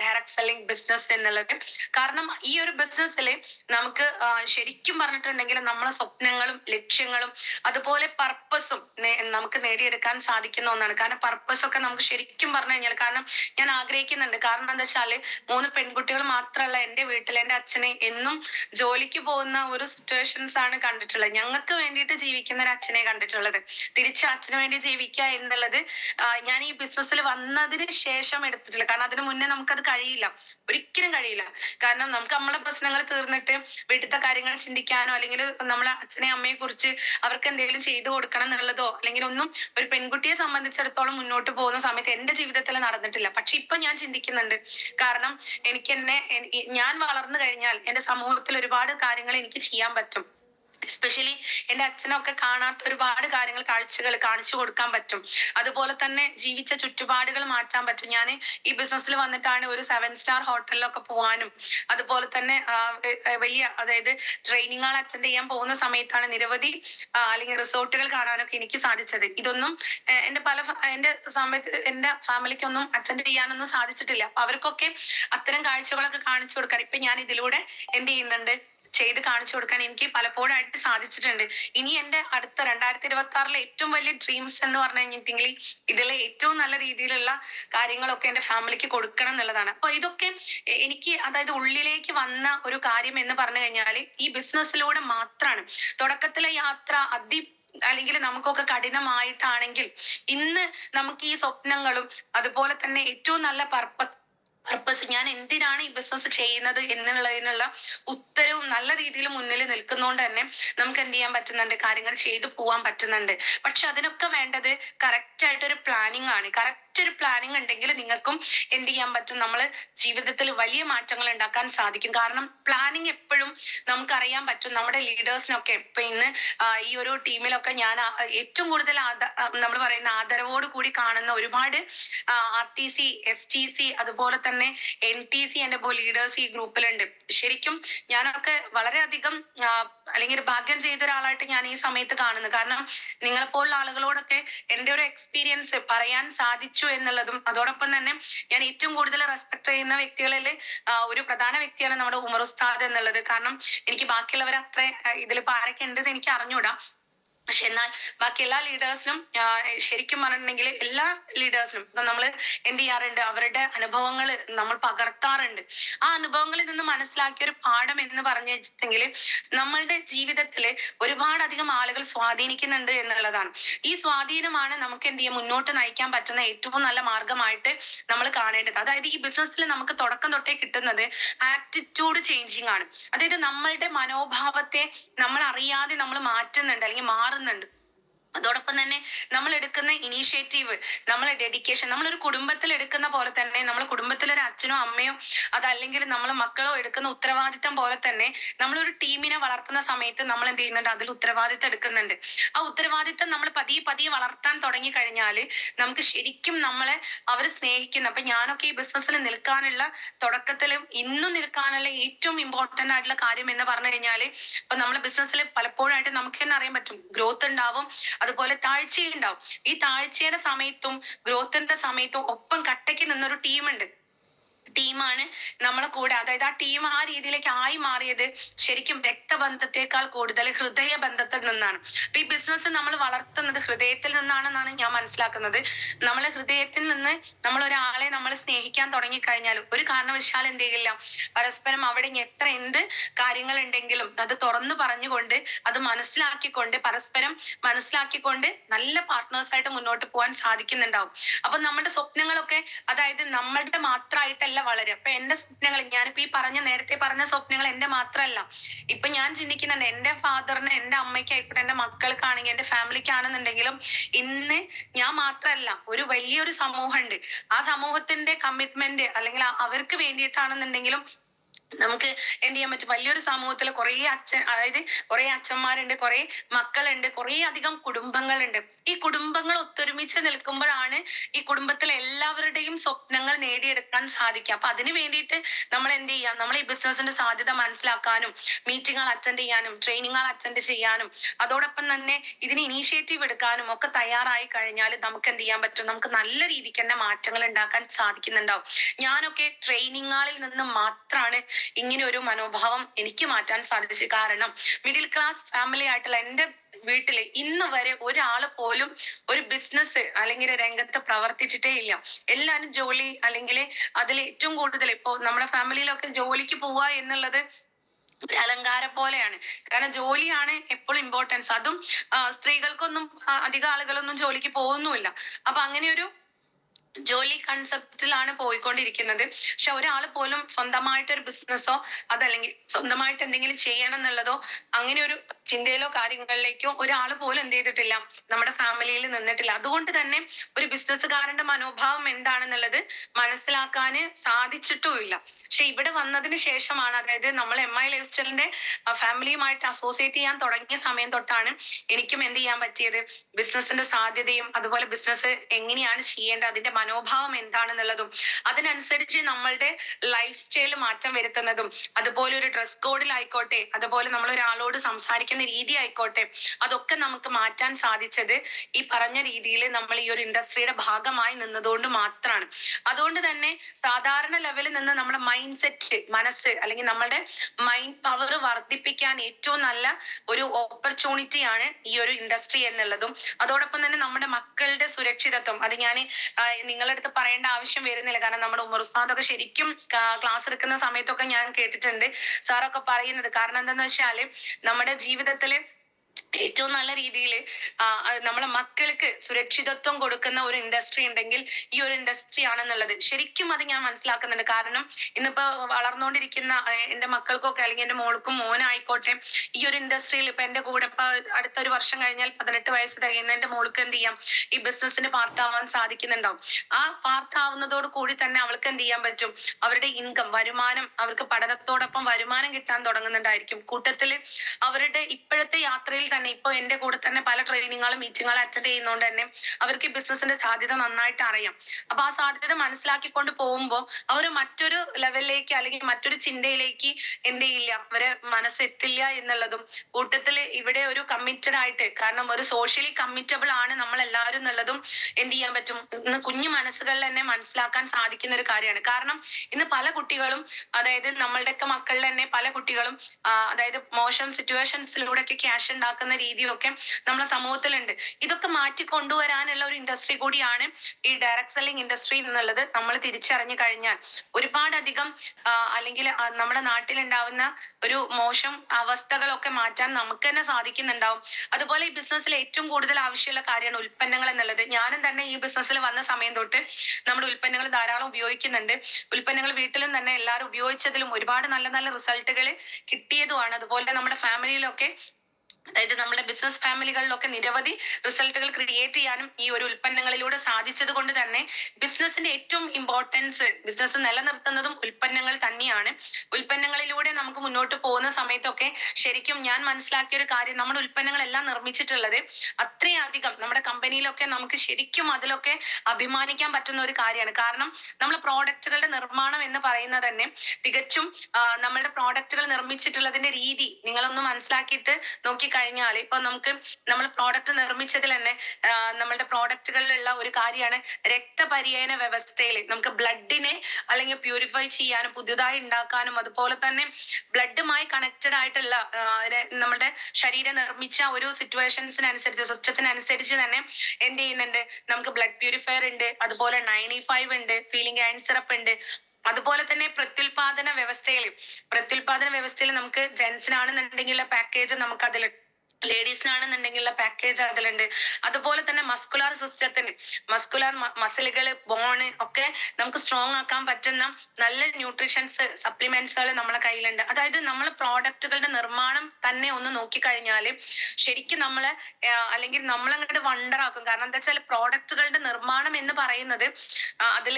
ഡയറക്ട് സെല്ലിംഗ് ബിസിനസ് എന്നുള്ളത്. കാരണം ഈ ഒരു ബിസിനസ്സിൽ നമുക്ക് ശരിക്കും പറഞ്ഞിട്ടുണ്ടെങ്കിൽ നമ്മളെ സ്വപ്നങ്ങളും ലക്ഷ്യങ്ങളും അതുപോലെ പർപ്പസും നമുക്ക് നേടിയെടുക്കാൻ സാധിക്കുന്ന ഒന്നാണ്. കാരണം പർപ്പസ് ഒക്കെ നമുക്ക് ശരിക്കും പറഞ്ഞു കഴിഞ്ഞാൽ കാരണം ഞാൻ ആഗ്രഹിക്കുന്നുണ്ട്. കാരണം എന്താ വെച്ചാൽ മൂന്ന് പെൺകുട്ടികൾ മാത്രമല്ല എന്റെ വീട്ടിൽ എന്റെ അച്ഛനെ എന്നും ജോലിക്ക് പോകുന്ന ഒരു സിറ്റുവേഷൻസ് ആണ് കണ്ടിട്ടുള്ളത്. ഞങ്ങൾക്ക് വേണ്ടിയിട്ട് ജീവിക്കുന്ന ഒരു അച്ഛനെ കണ്ടിട്ടുള്ളത്. തിരിച്ച് അച്ഛന് വേണ്ടി ജീവിക്കുക എന്നുള്ളത് ഞാൻ ഈ ബിസിനസ്സിൽ വന്നതിന് ശേഷം എടുത്തിട്ടില്ല കാരണം അതിന് മുന്നേ നമുക്കത് കഴിയില്ല. ഒരിക്കലും കഴിയില്ല. കാരണം നമുക്ക് നമ്മളെ പ്രശ്നങ്ങൾ തീർന്നിട്ട് വീട്ടിലത്തെ കാര്യങ്ങൾ ചിന്തിക്കാനോ അല്ലെങ്കിൽ നമ്മളെ അച്ഛനെ അമ്മയെ കുറിച്ച് അവർക്ക് എന്തെങ്കിലും ചെയ്തു കൊടുക്കണം എന്നുള്ളതോ അല്ലെങ്കിൽ ഒന്നും ഒരു പെൺകുട്ടിയെ സംബന്ധിച്ചിടത്തോളം മുന്നോട്ട് പോകുന്ന സമയത്ത് എന്റെ ജീവിതത്തിൽ നടന്നിട്ടില്ല. പക്ഷെ ഇപ്പൊ ഞാൻ ചിന്തിക്കുന്നുണ്ട്. കാരണം എനിക്ക് എന്നെ ഞാൻ വളർന്നു കഴിഞ്ഞാൽ എന്റെ സമൂഹത്തിൽ ഒരുപാട് കാര്യങ്ങൾ എനിക്ക് ചെയ്യാൻ പറ്റും. എസ്പെഷ്യലി എന്റെ അച്ഛനൊക്കെ കാണാത്ത ഒരുപാട് കാര്യങ്ങൾ കാഴ്ചകൾ കാണിച്ചു കൊടുക്കാൻ പറ്റും. അതുപോലെ തന്നെ ജീവിച്ച ചുറ്റുപാടുകൾ മാറ്റാൻ പറ്റും. ഞാൻ ഈ ബിസിനസ്സിൽ വന്നിട്ടാണ് ഒരു സെവൻ സ്റ്റാർ ഹോട്ടലിലൊക്കെ പോകാനും അതുപോലെ തന്നെ വലിയ അതായത് ട്രെയിനിങ്ങുകൾ അറ്റൻഡ് ചെയ്യാൻ പോകുന്ന സമയത്താണ് നിരവധി അല്ലെങ്കിൽ റിസോർട്ടുകൾ കാണാനൊക്കെ എനിക്ക് സാധിച്ചത്. ഇതൊന്നും എന്റെ പല എന്റെ സമയത്ത് എന്റെ ഫാമിലിക്കൊന്നും അറ്റൻഡ് ചെയ്യാനൊന്നും സാധിച്ചിട്ടില്ല. അപ്പൊ അവർക്കൊക്കെ അത്തരം കാഴ്ചകളൊക്കെ കാണിച്ചു കൊടുക്കാൻ ഇപ്പൊ ഞാൻ ഇതിലൂടെ എന്ത് ചെയ്യുന്നുണ്ട്? ചെയ്ത് കാണിച്ചു കൊടുക്കാൻ എനിക്ക് പലപ്പോഴായിട്ട് സാധിച്ചിട്ടുണ്ട്. ഇനി എന്റെ അടുത്ത രണ്ടായിരത്തി ഇരുപത്തി ആറിലെ ഏറ്റവും വലിയ ഡ്രീംസ് എന്ന് പറഞ്ഞു കഴിഞ്ഞിട്ടുണ്ടെങ്കിൽ ഇതിലെ ഏറ്റവും നല്ല രീതിയിലുള്ള കാര്യങ്ങളൊക്കെ എന്റെ ഫാമിലിക്ക് കൊടുക്കണം എന്നുള്ളതാണ്. അപ്പൊ ഇതൊക്കെ എനിക്ക് അതായത് ഉള്ളിലേക്ക് വന്ന ഒരു കാര്യം എന്ന് പറഞ്ഞു കഴിഞ്ഞാൽ ഈ ബിസിനസ്സിലൂടെ മാത്രമാണ് തുടക്കത്തിലെ യാത്ര അതി അല്ലെങ്കിൽ നമുക്കൊക്കെ കഠിനമായിട്ടാണെങ്കിൽ ഇന്ന് നമുക്ക് ഈ സ്വപ്നങ്ങളും അതുപോലെ തന്നെ ഏറ്റവും നല്ല പർപ്പസ് പർപ്പസ് ഞാൻ എന്തിനാണ് ഈ ബിസിനസ് ചെയ്യുന്നത് എന്നുള്ളതിനുള്ള ഉത്തരവും നല്ല രീതിയിൽ മുന്നിൽ നിൽക്കുന്നതുകൊണ്ട് തന്നെ നമുക്ക് എന്ത് ചെയ്യാൻ പറ്റുന്നുണ്ട്? കാര്യങ്ങൾ ചെയ്തു പോവാൻ പറ്റുന്നുണ്ട്. പക്ഷെ അതിനൊക്കെ വേണ്ടത് കറക്റ്റ് ആയിട്ട് ഒരു പ്ലാനിങ് ആണ്. കറക്റ്റ് ഒരു പ്ലാനിങ് ഉണ്ടെങ്കിൽ നിങ്ങൾക്കും എന്ത് ചെയ്യാൻ പറ്റും? നമ്മൾ ജീവിതത്തിൽ വലിയ മാറ്റങ്ങൾ ഉണ്ടാക്കാൻ സാധിക്കും. കാരണം പ്ലാനിങ് എപ്പോഴും നമുക്കറിയാൻ പറ്റും. നമ്മുടെ ലീഡേഴ്സിനൊക്കെ ഇപ്പൊ ഇന്ന് ഈ ഒരു ടീമിലൊക്കെ ഞാൻ ഏറ്റവും കൂടുതൽ നമ്മൾ പറയുന്ന ആദരവോട് കൂടി കാണുന്ന ഒരുപാട് R T C S T C അതുപോലെ തന്നെ എൻ ടി സി എന്റെ പോ ലീഡേഴ്സ് ഈ ഗ്രൂപ്പിലുണ്ട് ശരിക്കും ഞാനൊക്കെ വളരെയധികം അല്ലെങ്കിൽ ഭാഗ്യം ചെയ്ത ഒരാളായിട്ട് ഞാൻ ഈ സമയത്ത് കാണുന്നു. കാരണം നിങ്ങളെപ്പോലുള്ള ആളുകളോടൊക്കെ എന്റെ ഒരു എക്സ്പീരിയൻസ് പറയാൻ സാധിച്ചു എന്നുള്ളതും അതോടൊപ്പം തന്നെ ഞാൻ ഏറ്റവും കൂടുതൽ റെസ്പെക്ട് ചെയ്യുന്ന വ്യക്തികളിൽ ഒരു പ്രധാന വ്യക്തിയാണ് നമ്മുടെ ഉമർ ഉസ്താദ് എന്നുള്ളത്. കാരണം എനിക്ക് ബാക്കിയുള്ളവർ അത്ര ഇതിൽ ആരൊക്കെ ഉണ്ടെന്ന് എനിക്ക് അറിഞ്ഞൂടാ. പക്ഷെ എന്നാൽ ബാക്കി എല്ലാ ലീഡേഴ്സിനും ശരിക്കും പറഞ്ഞിട്ടുണ്ടെങ്കിൽ എല്ലാ ലീഡേഴ്സിനും നമ്മൾ എന്ത് ചെയ്യാറുണ്ട്? അവരുടെ അനുഭവങ്ങൾ നമ്മൾ പകർത്താറുണ്ട്. ആ അനുഭവങ്ങളിൽ നിന്ന് മനസ്സിലാക്കിയ ഒരു പാഠം എന്ന് പറഞ്ഞു വെച്ചിട്ടുണ്ടെങ്കിൽ നമ്മളുടെ ജീവിതത്തിൽ ഒരുപാട് അധികം ആളുകൾ സ്വാധീനിക്കുന്നുണ്ട് എന്നുള്ളതാണ്. ഈ സ്വാധീനമാണ് നമുക്ക് എന്ത് ചെയ്യാം? മുന്നോട്ട് നയിക്കാൻ പറ്റുന്ന ഏറ്റവും നല്ല മാർഗമായിട്ട് നമ്മൾ കാണേണ്ടത്. അതായത് ഈ ബിസിനസ്സിൽ നമുക്ക് തുടക്കം തൊട്ടേ കിട്ടുന്നത് ആറ്റിറ്റ്യൂഡ് ചേഞ്ചിങ് ആണ്. അതായത് നമ്മളുടെ മനോഭാവത്തെ നമ്മൾ അറിയാതെ നമ്മൾ മാറ്റുന്നുണ്ട്. അല്ലെങ്കിൽ മാറുന്നുണ്ട് അതോടൊപ്പം തന്നെ നമ്മൾ എടുക്കുന്ന ഇനീഷ്യേറ്റീവ് നമ്മളെ ഡെഡിക്കേഷൻ നമ്മൾ ഒരു കുടുംബത്തിൽ എടുക്കുന്ന പോലെ തന്നെ നമ്മൾ കുടുംബത്തിൽ ഒരു അച്ഛനോ അമ്മയോ അതല്ലെങ്കിൽ നമ്മൾ മക്കളോ എടുക്കുന്ന ഉത്തരവാദിത്തം പോലെ തന്നെ നമ്മൾ ഒരു ടീമിനെ വളർത്തുന്ന സമയത്ത് നമ്മൾ എന്ത് ചെയ്യുന്നുണ്ട് അതിൽ ഉത്തരവാദിത്തം എടുക്കുന്നുണ്ട്. ആ ഉത്തരവാദിത്തം നമ്മൾ പതിയെ പതിയെ വളർത്താൻ തുടങ്ങി കഴിഞ്ഞാൽ നമുക്ക് ശരിക്കും നമ്മളെ അവർ സ്നേഹിക്കുന്ന. അപ്പൊ ഞാനൊക്കെ ഈ ബിസിനസ്സിൽ നിൽക്കാനുള്ള തുടക്കത്തിലും ഇന്നും നിൽക്കാനുള്ള ഏറ്റവും ഇമ്പോർട്ടന്റ് ആയിട്ടുള്ള കാര്യം എന്ന് പറഞ്ഞു കഴിഞ്ഞാൽ ഇപ്പൊ നമ്മൾ ബിസിനസ്സിൽ പലപ്പോഴായിട്ട് നമുക്ക് തന്നെ അറിയാൻ പറ്റും. ഗ്രോത്ത് ഉണ്ടാവും അതുപോലെ താഴ്ചയുണ്ടാവും. ഈ താഴ്ചയുടെ സമയത്തും ഗ്രോത്തിന്റെ സമയത്തും ഒപ്പം കട്ടയ്ക്ക് നിന്നൊരു ടീമുണ്ട് ടീമാണ് നമ്മളെ കൂടെ. അതായത് ആ ടീം ആ രീതിയിലേക്ക് ആയി മാറിയത് ശരിക്കും രക്തബന്ധത്തെക്കാൾ കൂടുതൽ ഹൃദയ ബന്ധത്തിൽ നിന്നാണ്. അപ്പൊ ഈ ബിസിനസ് നമ്മൾ വളർത്തുന്നത് ഹൃദയത്തിൽ നിന്നാണെന്നാണ് ഞാൻ മനസ്സിലാക്കുന്നത്. നമ്മളെ ഹൃദയത്തിൽ നിന്ന് നമ്മൾ ഒരാളെ നമ്മൾ സ്നേഹിക്കാൻ തുടങ്ങി തുടങ്ങിക്കഴിഞ്ഞാൽ ഒരു കാരണവശാൽ എന്ത് ചെയ്യില്ല പരസ്പരം അവിടെ എത്ര എന്ത് കാര്യങ്ങൾ ഉണ്ടെങ്കിലും അത് തുറന്നു പറഞ്ഞുകൊണ്ട് അത് മനസ്സിലാക്കിക്കൊണ്ട് പരസ്പരം മനസ്സിലാക്കിക്കൊണ്ട് നല്ല പാർട്ട്നേഴ്സ് ആയിട്ട് മുന്നോട്ട് പോകാൻ സാധിക്കുന്നുണ്ടാവും. അപ്പൊ നമ്മുടെ സ്വപ്നങ്ങളൊക്കെ അതായത് നമ്മളുടെ മാത്രമായിട്ടല്ല വളരുക അപ്പൊ എന്റെ സ്വപ്നങ്ങൾ ഞാനിപ്പോ ഈ പറഞ്ഞ നേരത്തെ പറഞ്ഞ സ്വപ്നങ്ങൾ എന്റെ മാത്രമല്ല ഇപ്പൊ ഞാൻ ചിന്തിക്കുന്നുണ്ട് എന്റെ ഫാദറിന് എന്റെ അമ്മയ്ക്ക് ആയിക്കോട്ടെ എന്റെ മക്കൾക്കാണെങ്കിൽ എന്റെ ഫാമിലിക്കാണെന്നുണ്ടെങ്കിലും ഇന്ന് ഞാൻ മാത്രമല്ല ഒരു വലിയൊരു സമൂഹമുണ്ട്. ആ സമൂഹത്തിന്റെ കമ്മിറ്റ്മെന്റ് അല്ലെങ്കിൽ അവർക്ക് വേണ്ടിയിട്ടാണെന്നുണ്ടെങ്കിലും നമുക്ക് എന്ത് ചെയ്യാൻ പറ്റും? വലിയൊരു സമൂഹത്തിൽ കുറേ അച്ഛൻ അതായത് കുറേ അച്ഛന്മാരുണ്ട് കുറേ മക്കളുണ്ട് കുറേ അധികം കുടുംബങ്ങളുണ്ട്. ഈ കുടുംബങ്ങൾ ഒത്തൊരുമിച്ച് നിൽക്കുമ്പോഴാണ് ഈ കുടുംബത്തിലെ എല്ലാവരുടെയും സ്വപ്നങ്ങൾ നേടിയെടുക്കാൻ സാധിക്കുക. അപ്പൊ അതിന് വേണ്ടിയിട്ട് നമ്മൾ എന്ത് ചെയ്യാം നമ്മൾ ഈ ബിസിനസിന്റെ സാധ്യത മനസ്സിലാക്കാനും മീറ്റിങ്ങുകൾ അറ്റൻഡ് ചെയ്യാനും ട്രെയിനിങ്ങുകൾ അറ്റൻഡ് ചെയ്യാനും അതോടൊപ്പം തന്നെ ഇതിന് ഇനീഷ്യേറ്റീവ് എടുക്കാനും ഒക്കെ തയ്യാറായി കഴിഞ്ഞാൽ നമുക്ക് എന്ത് ചെയ്യാൻ പറ്റും? നമുക്ക് നല്ല രീതിക്ക് തന്നെ മാറ്റങ്ങൾ ഉണ്ടാക്കാൻ സാധിക്കുന്നുണ്ടാവും. ഞാനൊക്കെ ട്രെയിനിങ്ങുകളിൽ നിന്ന് മാത്രമാണ് ഇങ്ങനെ ഒരു മനോഭാവം എനിക്ക് മാറ്റാൻ സാധിച്ചു. കാരണം മിഡിൽ ക്ലാസ് ഫാമിലി ആയിട്ടുള്ള എന്റെ വീട്ടിൽ ഇന്ന് വരെ ഒരാൾ പോലും ഒരു ബിസിനസ് അല്ലെങ്കിൽ രംഗത്ത് പ്രവർത്തിച്ചിട്ടേ ഇല്ല. എല്ലാരും ജോലി അല്ലെങ്കിൽ അതിൽ ഏറ്റവും കൂടുതൽ ഇപ്പോ നമ്മുടെ ഫാമിലിയിലൊക്കെ ജോലിക്ക് പോവുക എന്നുള്ളത് ഒരു അലങ്കാര പോലെയാണ്. കാരണം ജോലിയാണ് എപ്പോഴും ഇമ്പോർട്ടൻസ് അതും സ്ത്രീകൾക്കൊന്നും അധികം ആളുകളൊന്നും ജോലിക്ക് പോകുന്നുമില്ല. അപ്പൊ അങ്ങനെ ഒരു ജോലി കൺസെപ്റ്റിലാണ് പോയിക്കൊണ്ടിരിക്കുന്നത്. പക്ഷെ ഒരാൾ പോലും സ്വന്തമായിട്ട് ഒരു ബിസിനസ്സോ അതല്ലെങ്കിൽ സ്വന്തമായിട്ട് എന്തെങ്കിലും ചെയ്യണം എന്നുള്ളതോ അങ്ങനെ ഒരു ചിന്തയിലോ കാര്യങ്ങളിലേക്കോ ഒരാൾ പോലും എന്ത് ചെയ്തിട്ടില്ല. നമ്മുടെ ഫാമിലിയിൽ നിന്നിട്ടില്ല. അതുകൊണ്ട് തന്നെ ഒരു ബിസിനസ്സുകാരന്റെ മനോഭാവം എന്താണെന്നുള്ളത് മനസ്സിലാക്കാന് സാധിച്ചിട്ടുമില്ല. പക്ഷെ ഇവിടെ വന്നതിന് ശേഷമാണ് അതായത് നമ്മൾ എം ഐ ലൈഫ് സ്റ്റൈലിന്റെ ഫാമിലിയുമായിട്ട് അസോസിയേറ്റ് ചെയ്യാൻ തുടങ്ങിയ സമയം തൊട്ടാണ് എനിക്കും എന്ത് ചെയ്യാൻ പറ്റിയത്? ബിസിനസിന്റെ സാധ്യതയും അതുപോലെ ബിസിനസ് എങ്ങനെയാണ് ചെയ്യേണ്ടത്? അതിന്റെ മനോഭാവം എന്താണെന്നുള്ളതും അതിനനുസരിച്ച് നമ്മളുടെ ലൈഫ് സ്റ്റൈൽ മാറ്റം വരുത്തുന്നതും അതുപോലെ ഒരു ഡ്രസ് കോഡിലായിക്കോട്ടെ അതുപോലെ നമ്മൾ ഒരാളോട് സംസാരിക്കുന്ന രീതി ആയിക്കോട്ടെ അതൊക്കെ നമുക്ക് മാറ്റാൻ സാധിച്ചത് ഈ പറഞ്ഞ രീതിയിൽ നമ്മൾ ഈ ഒരു ഇൻഡസ്ട്രിയുടെ ഭാഗമായി നിന്നതുകൊണ്ട് മാത്രമാണ് അതുകൊണ്ട് തന്നെ സാധാരണ ലെവലിൽ നിന്ന് നമ്മുടെ മൈൻഡ് സെറ്റ് മനസ്സ് അല്ലെങ്കിൽ നമ്മുടെ മൈൻഡ് പവർ വർദ്ധിപ്പിക്കാൻ ഏറ്റവും നല്ല ഒരു ഓപ്പർച്യൂണിറ്റി ആണ് ഈ ഒരു ഇൻഡസ്ട്രി എന്നുള്ളതും. അതോടൊപ്പം തന്നെ നമ്മുടെ മക്കളുടെ സുരക്ഷിതത്വം. അത് ഞാൻ നിങ്ങളുടെ അടുത്ത് പറയേണ്ട ആവശ്യം വരുന്നില്ല. കാരണം നമ്മുടെ ഉമർ ഉസ്താദൊക്കെ ശരിക്കും ക്ലാസ് എടുക്കുന്ന സമയത്തൊക്കെ ഞാൻ കേട്ടിട്ടുണ്ട്. സാറൊക്കെ പറയുന്നത്. കാരണം എന്താന്ന് വെച്ചാൽ നമ്മുടെ ജീവിതത്തിൽ ഏറ്റവും നല്ല രീതിയിൽ നമ്മളെ മക്കൾക്ക് സുരക്ഷിതത്വം കൊടുക്കുന്ന ഒരു ഇൻഡസ്ട്രി ഉണ്ടെങ്കിൽ ഈ ഒരു ഇൻഡസ്ട്രി ആണെന്നുള്ളത് ശരിക്കും അത് ഞാൻ മനസ്സിലാക്കുന്നുണ്ട്. കാരണം ഇന്നിപ്പോ വളർന്നുകൊണ്ടിരിക്കുന്ന എന്റെ മക്കൾക്കൊക്കെ അല്ലെങ്കിൽ എന്റെ മോൾക്കും മോനായിക്കോട്ടെ ഈ ഒരു ഇൻഡസ്ട്രിയിൽ ഇപ്പൊ എന്റെ കൂടെ ഇപ്പൊ അടുത്ത ഒരു വർഷം കഴിഞ്ഞാൽ പതിനെട്ട് വയസ്സ് തികയുന്ന എന്റെ മോൾക്ക് എന്ത് ചെയ്യാം? ഈ ബിസിനസ്സിന് പാർട്ടാവാൻ സാധിക്കുന്നുണ്ടാവും. ആ പാർട്ടാവുന്നതോട് കൂടി തന്നെ അവൾക്ക് എന്ത് ചെയ്യാൻ പറ്റും? അവരുടെ ഇൻകം വരുമാനം അവർക്ക് പഠനത്തോടൊപ്പം വരുമാനം കിട്ടാൻ തുടങ്ങുന്നുണ്ടായിരിക്കും. കൂട്ടത്തിൽ അവരുടെ ഇപ്പോഴത്തെ യാത്രയിൽ തന്നെ ഇപ്പൊ എന്റെ കൂടെ തന്നെ പല ട്രെയിനിങ്ങുകളും മീറ്റിങ്ങുകളും അറ്റൻഡ് ചെയ്യുന്നതുകൊണ്ട് തന്നെ അവർക്ക് ബിസിനസിന്റെ സാധ്യത നന്നായിട്ട് അറിയാം. അപ്പൊ ആ സാധ്യത മനസ്സിലാക്കിക്കൊണ്ട് പോകുമ്പോൾ അവർ മറ്റൊരു ലെവലിലേക്ക് അല്ലെങ്കിൽ മറ്റൊരു ചിന്തയിലേക്ക് എന്ത് ചെയ്യില്ല അവരെ മനസ്സെത്തില്ല എന്നുള്ളതും കൂട്ടത്തിൽ ഇവിടെ ഒരു കമ്മിറ്റഡ് ആയിട്ട് കാരണം ഒരു സോഷ്യലി കമ്മിറ്റബിൾ ആണ് നമ്മൾ എല്ലാവരും എന്നുള്ളതും എന്ത് ചെയ്യാൻ പറ്റും? ഇന്ന് കുഞ്ഞു മനസ്സുകളിൽ തന്നെ മനസ്സിലാക്കാൻ സാധിക്കുന്ന ഒരു കാര്യമാണ്. കാരണം ഇന്ന് പല കുട്ടികളും അതായത് നമ്മളുടെയൊക്കെ മക്കളിൽ തന്നെ പല കുട്ടികളും അതായത് മോശം സിറ്റുവേഷൻസിലൂടെ ഒക്കെ ക്യാഷ് ഉണ്ടാക്കുന്ന രീതിയൊക്കെ നമ്മുടെ സമൂഹത്തിലുണ്ട്. ഇതൊക്കെ മാറ്റി കൊണ്ടുവരാനുള്ള ഒരു ഇൻഡസ്ട്രി കൂടിയാണ് ഈ ഡയറക്ട് സെല്ലിംഗ് ഇൻഡസ്ട്രി എന്നുള്ളത്. നമ്മൾ തിരിച്ചറിഞ്ഞു കഴിഞ്ഞാൽ ഒരുപാടധികം അല്ലെങ്കിൽ നമ്മുടെ നാട്ടിലുണ്ടാവുന്ന ഒരു മോശം അവസ്ഥകളൊക്കെ മാറ്റാൻ നമുക്ക് തന്നെ സാധിക്കുന്നുണ്ടാവും. അതുപോലെ ഈ ബിസിനസ്സിൽ ഏറ്റവും കൂടുതൽ ആവശ്യമുള്ള കാര്യമാണ് ഉൽപ്പന്നങ്ങൾ എന്നുള്ളത്. ഞാനും തന്നെ ഈ ബിസിനസ്സിൽ വന്ന സമയം തൊട്ട് നമ്മുടെ ഉൽപ്പന്നങ്ങൾ ധാരാളം ഉപയോഗിക്കുന്നുണ്ട്. ഉൽപ്പന്നങ്ങൾ വീട്ടിലും തന്നെ എല്ലാവരും ഉപയോഗിച്ചതിലും ഒരുപാട് നല്ല നല്ല റിസൾട്ടുകൾ കിട്ടിയതുമാണ്. അതുപോലെ നമ്മുടെ ഫാമിലിയിലൊക്കെ അതായത് നമ്മുടെ ബിസിനസ് ഫാമിലികളിലൊക്കെ നിരവധി റിസൾട്ടുകൾ ക്രിയേറ്റ് ചെയ്യാനും ഈ ഒരു ഉൽപ്പന്നങ്ങളിലൂടെ സാധിച്ചത് കൊണ്ട് തന്നെ ബിസിനസിന്റെ ഏറ്റവും ഇമ്പോർട്ടൻസ് ബിസിനസ് നിലനിർത്തുന്നതും ഉൽപ്പന്നങ്ങൾ തന്നെയാണ്. ഉൽപ്പന്നങ്ങളിലൂടെ നമുക്ക് മുന്നോട്ട് പോകുന്ന സമയത്തൊക്കെ ശരിക്കും ഞാൻ മനസ്സിലാക്കിയ ഒരു കാര്യം നമ്മുടെ ഉൽപ്പന്നങ്ങളെല്ലാം നിർമ്മിച്ചിട്ടുള്ളത് അത്രയധികം നമ്മുടെ കമ്പനിയിലൊക്കെ നമുക്ക് ശരിക്കും അതിലൊക്കെ അഭിമാനിക്കാൻ പറ്റുന്ന ഒരു കാര്യമാണ്. കാരണം നമ്മുടെ പ്രോഡക്റ്റുകളുടെ നിർമ്മാണം എന്ന് പറയുന്നത് തന്നെ തികച്ചും നമ്മളുടെ പ്രോഡക്റ്റുകൾ നിർമ്മിച്ചിട്ടുള്ളതിന്റെ രീതി നിങ്ങളൊന്ന് മനസ്സിലാക്കിയിട്ട് നോക്കിക്കഴിഞ്ഞാൽ ഇപ്പൊ നമുക്ക് നമ്മൾ പ്രോഡക്റ്റ് നിർമ്മിച്ചതിൽ തന്നെ നമ്മളുടെ പ്രോഡക്റ്റുകളിലുള്ള ഒരു കാര്യമാണ് രക്തപര്യന വ്യവസ്ഥയിൽ നമുക്ക് ബ്ലഡിനെ അല്ലെങ്കിൽ പ്യൂരിഫൈ ചെയ്യാനും പുതുതായി ഉണ്ടാക്കാനും അതുപോലെ തന്നെ ബ്ലഡുമായി കണക്റ്റഡ് ആയിട്ടുള്ള നമ്മുടെ ശരീരം നിർമ്മിച്ച ഒരു സിറ്റുവേഷൻസിനനുസരിച്ച് സിസ്റ്റത്തിനനുസരിച്ച് തന്നെ എന്ത് ചെയ്യുന്നുണ്ട്? നമുക്ക് ബ്ലഡ് പ്യൂരിഫയർ ഉണ്ട് അതുപോലെ നയന്റി ഫൈവ് ഉണ്ട് ഫീലിംഗ് ആൻഡ് സിറപ്പ് ഉണ്ട്. അതുപോലെ തന്നെ പ്രത്യുൽപാദന വ്യവസ്ഥയിൽ പ്രത്യുൽപാദന വ്യവസ്ഥയിൽ നമുക്ക് ജെൻസിനാണെന്നുണ്ടെങ്കിൽ പാക്കേജ് നമുക്ക് അതിൽ ലേഡീസിനാണെന്നുണ്ടെങ്കിലുള്ള പാക്കേജ് അതിലുണ്ട്. അതുപോലെ തന്നെ മസ്കുലാർ സിസ്റ്റത്തിന് മസ്കുലാർ മസിലുകൾ ബോണ് ഒക്കെ നമുക്ക് സ്ട്രോങ് ആക്കാൻ പറ്റുന്ന നല്ല ന്യൂട്രീഷൻസ് സപ്ലിമെന്റ്സുകൾ നമ്മളെ കയ്യിലുണ്ട്. അതായത് നമ്മൾ പ്രോഡക്റ്റുകളുടെ നിർമ്മാണം തന്നെ ഒന്ന് നോക്കിക്കഴിഞ്ഞാൽ ശരിക്കും നമ്മളെ അല്ലെങ്കിൽ നമ്മളങ്ങോട്ട് വണ്ടർ ആക്കും. കാരണം എന്താ വെച്ചാൽ പ്രോഡക്റ്റുകളുടെ നിർമ്മാണം എന്ന് പറയുന്നത് അതിൽ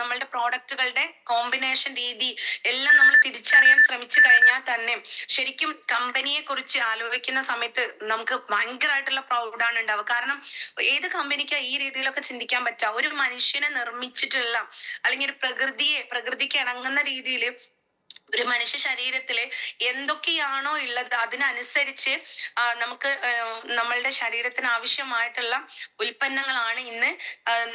നമ്മളുടെ പ്രോഡക്റ്റുകളുടെ കോമ്പിനേഷൻ രീതി എല്ലാം നമ്മൾ തിരിച്ചറിയാൻ ശ്രമിച്ചു കഴിഞ്ഞാൽ തന്നെ ശരിക്കും കമ്പനിയെ കുറിച്ച് ആലോചിക്കുന്ന സമയത്ത് നമുക്ക് ഭയങ്കരമായിട്ടുള്ള പ്രൗഡാണ് ഉണ്ടാവുക. കാരണം ഏത് കമ്പനിക്കാ ഈ രീതിയിലൊക്കെ ചിന്തിക്കാൻ പറ്റുക ഒരു മനുഷ്യനെ നിർമ്മിച്ചിട്ടുള്ള അല്ലെങ്കിൽ ഒരു പ്രകൃതിയെ പ്രകൃതിക്ക് ഇണങ്ങുന്ന രീതിയിൽ ഒരു മനുഷ്യ ശരീരത്തിൽ എന്തൊക്കെയാണോ ഉള്ളത് അതിനനുസരിച്ച് നമുക്ക് നമ്മളുടെ ശരീരത്തിന് ആവശ്യമായിട്ടുള്ള ഉൽപ്പന്നങ്ങളാണ് ഇന്ന്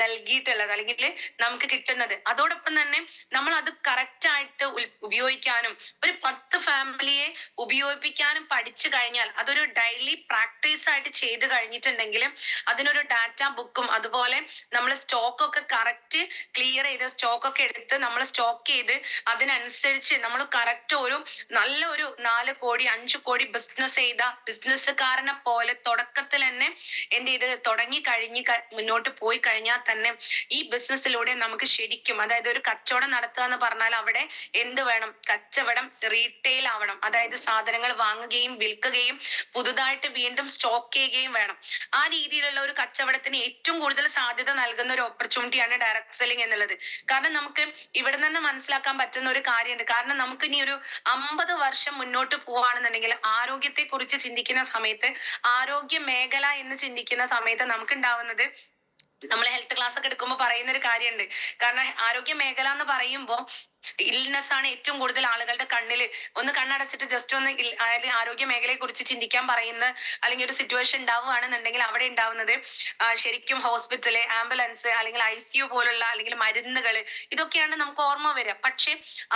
നൽകിയിട്ടുള്ളത്. അല്ലെങ്കിൽ നമുക്ക് കിട്ടുന്നത്. അതോടൊപ്പം തന്നെ നമ്മൾ അത് കറക്റ്റ് ആയിട്ട് ഉപയോഗിക്കാനും ഒരു പത്ത് ഫാമിലിയെ ഉപയോഗിപ്പിക്കാനും പഠിച്ചു കഴിഞ്ഞാൽ അതൊരു ഡെയിലി പ്രാക്ടീസ് ആയിട്ട് ചെയ്ത് കഴിഞ്ഞിട്ടുണ്ടെങ്കിൽ അതിനൊരു ഡാറ്റ ബുക്കും അതുപോലെ നമ്മൾ സ്റ്റോക്ക് ഒക്കെ കറക്റ്റ് ക്ലിയർ ചെയ്ത് സ്റ്റോക്ക് ഒക്കെ എടുത്ത് നമ്മൾ സ്റ്റോക്ക് ചെയ്ത് അതിനനുസരിച്ച് നമ്മൾ കറക്റ്റ് ഒരു നല്ല ഒരു നാല് കോടി അഞ്ചു കോടി ബിസിനസ് ചെയ്ത ബിസിനസ്സുകാരനെ പോലെ തുടക്കത്തിൽ തന്നെ എന്ത് ചെയ്ത്? തുടങ്ങി കഴിഞ്ഞ് മുന്നോട്ട് പോയി കഴിഞ്ഞാൽ തന്നെ ഈ ബിസിനസ്സിലൂടെ നമുക്ക് ശരിക്കും അതായത് ഒരു കച്ചവടം നടത്തുക എന്ന് പറഞ്ഞാൽ അവിടെ എന്ത് വേണം? കച്ചവടം റീറ്റെയിൽ ആവണം. അതായത് സാധനങ്ങൾ വാങ്ങുകയും വിൽക്കുകയും പുതുതായിട്ട് വീണ്ടും സ്റ്റോക്ക് ചെയ്യുകയും വേണം. ആ രീതിയിലുള്ള ഒരു കച്ചവടത്തിന് ഏറ്റവും കൂടുതൽ സാധ്യത നൽകുന്ന ഒരു ഓപ്പർച്യൂണിറ്റിയാണ് ഡയറക്ട് സെല്ലിംഗ് എന്നുള്ളത്. കാരണം നമുക്ക് ഇവിടെ നിന്ന് മനസ്സിലാക്കാൻ പറ്റുന്ന ഒരു കാര്യമുണ്ട്. കാരണം നമുക്ക് ഇനി ഒരു അമ്പത് വർഷം മുന്നോട്ട് പോവാണെന്നുണ്ടെങ്കിൽ ആരോഗ്യത്തെ കുറിച്ച് ചിന്തിക്കുന്ന സമയത്ത് ആരോഗ്യ മേഖല എന്ന് ചിന്തിക്കുന്ന സമയത്ത് നമുക്ക് ഉണ്ടാവുന്നത് നമ്മൾ ഹെൽത്ത് ക്ലാസ് ഒക്കെ എടുക്കുമ്പോൾ പറയുന്ന ഒരു കാര്യമുണ്ട് കാരണം ആരോഗ്യ മേഖല എന്ന് പറയുമ്പോൾ ഇൽനെസ് ആണ് ഏറ്റവും കൂടുതൽ ആളുകളുടെ കണ്ണിൽ ഒന്ന് കണ്ണടച്ചിട്ട് ജസ്റ്റ് ഒന്ന് അതായത് ആരോഗ്യ മേഖലയെ കുറിച്ച് ചിന്തിക്കാൻ പറയുന്ന അല്ലെങ്കിൽ ഒരു സിറ്റുവേഷൻ ഉണ്ടാവുകയാണെന്നുണ്ടെങ്കിൽ അവിടെ ഉണ്ടാവുന്നത് ശരിക്കും ഹോസ്പിറ്റൽ ആംബുലൻസ് അല്ലെങ്കിൽ ഐ സി യു പോലുള്ള അല്ലെങ്കിൽ മരുന്നുകൾ ഇതൊക്കെയാണ് നമുക്ക് ഓർമ്മ വരിക. പക്ഷേ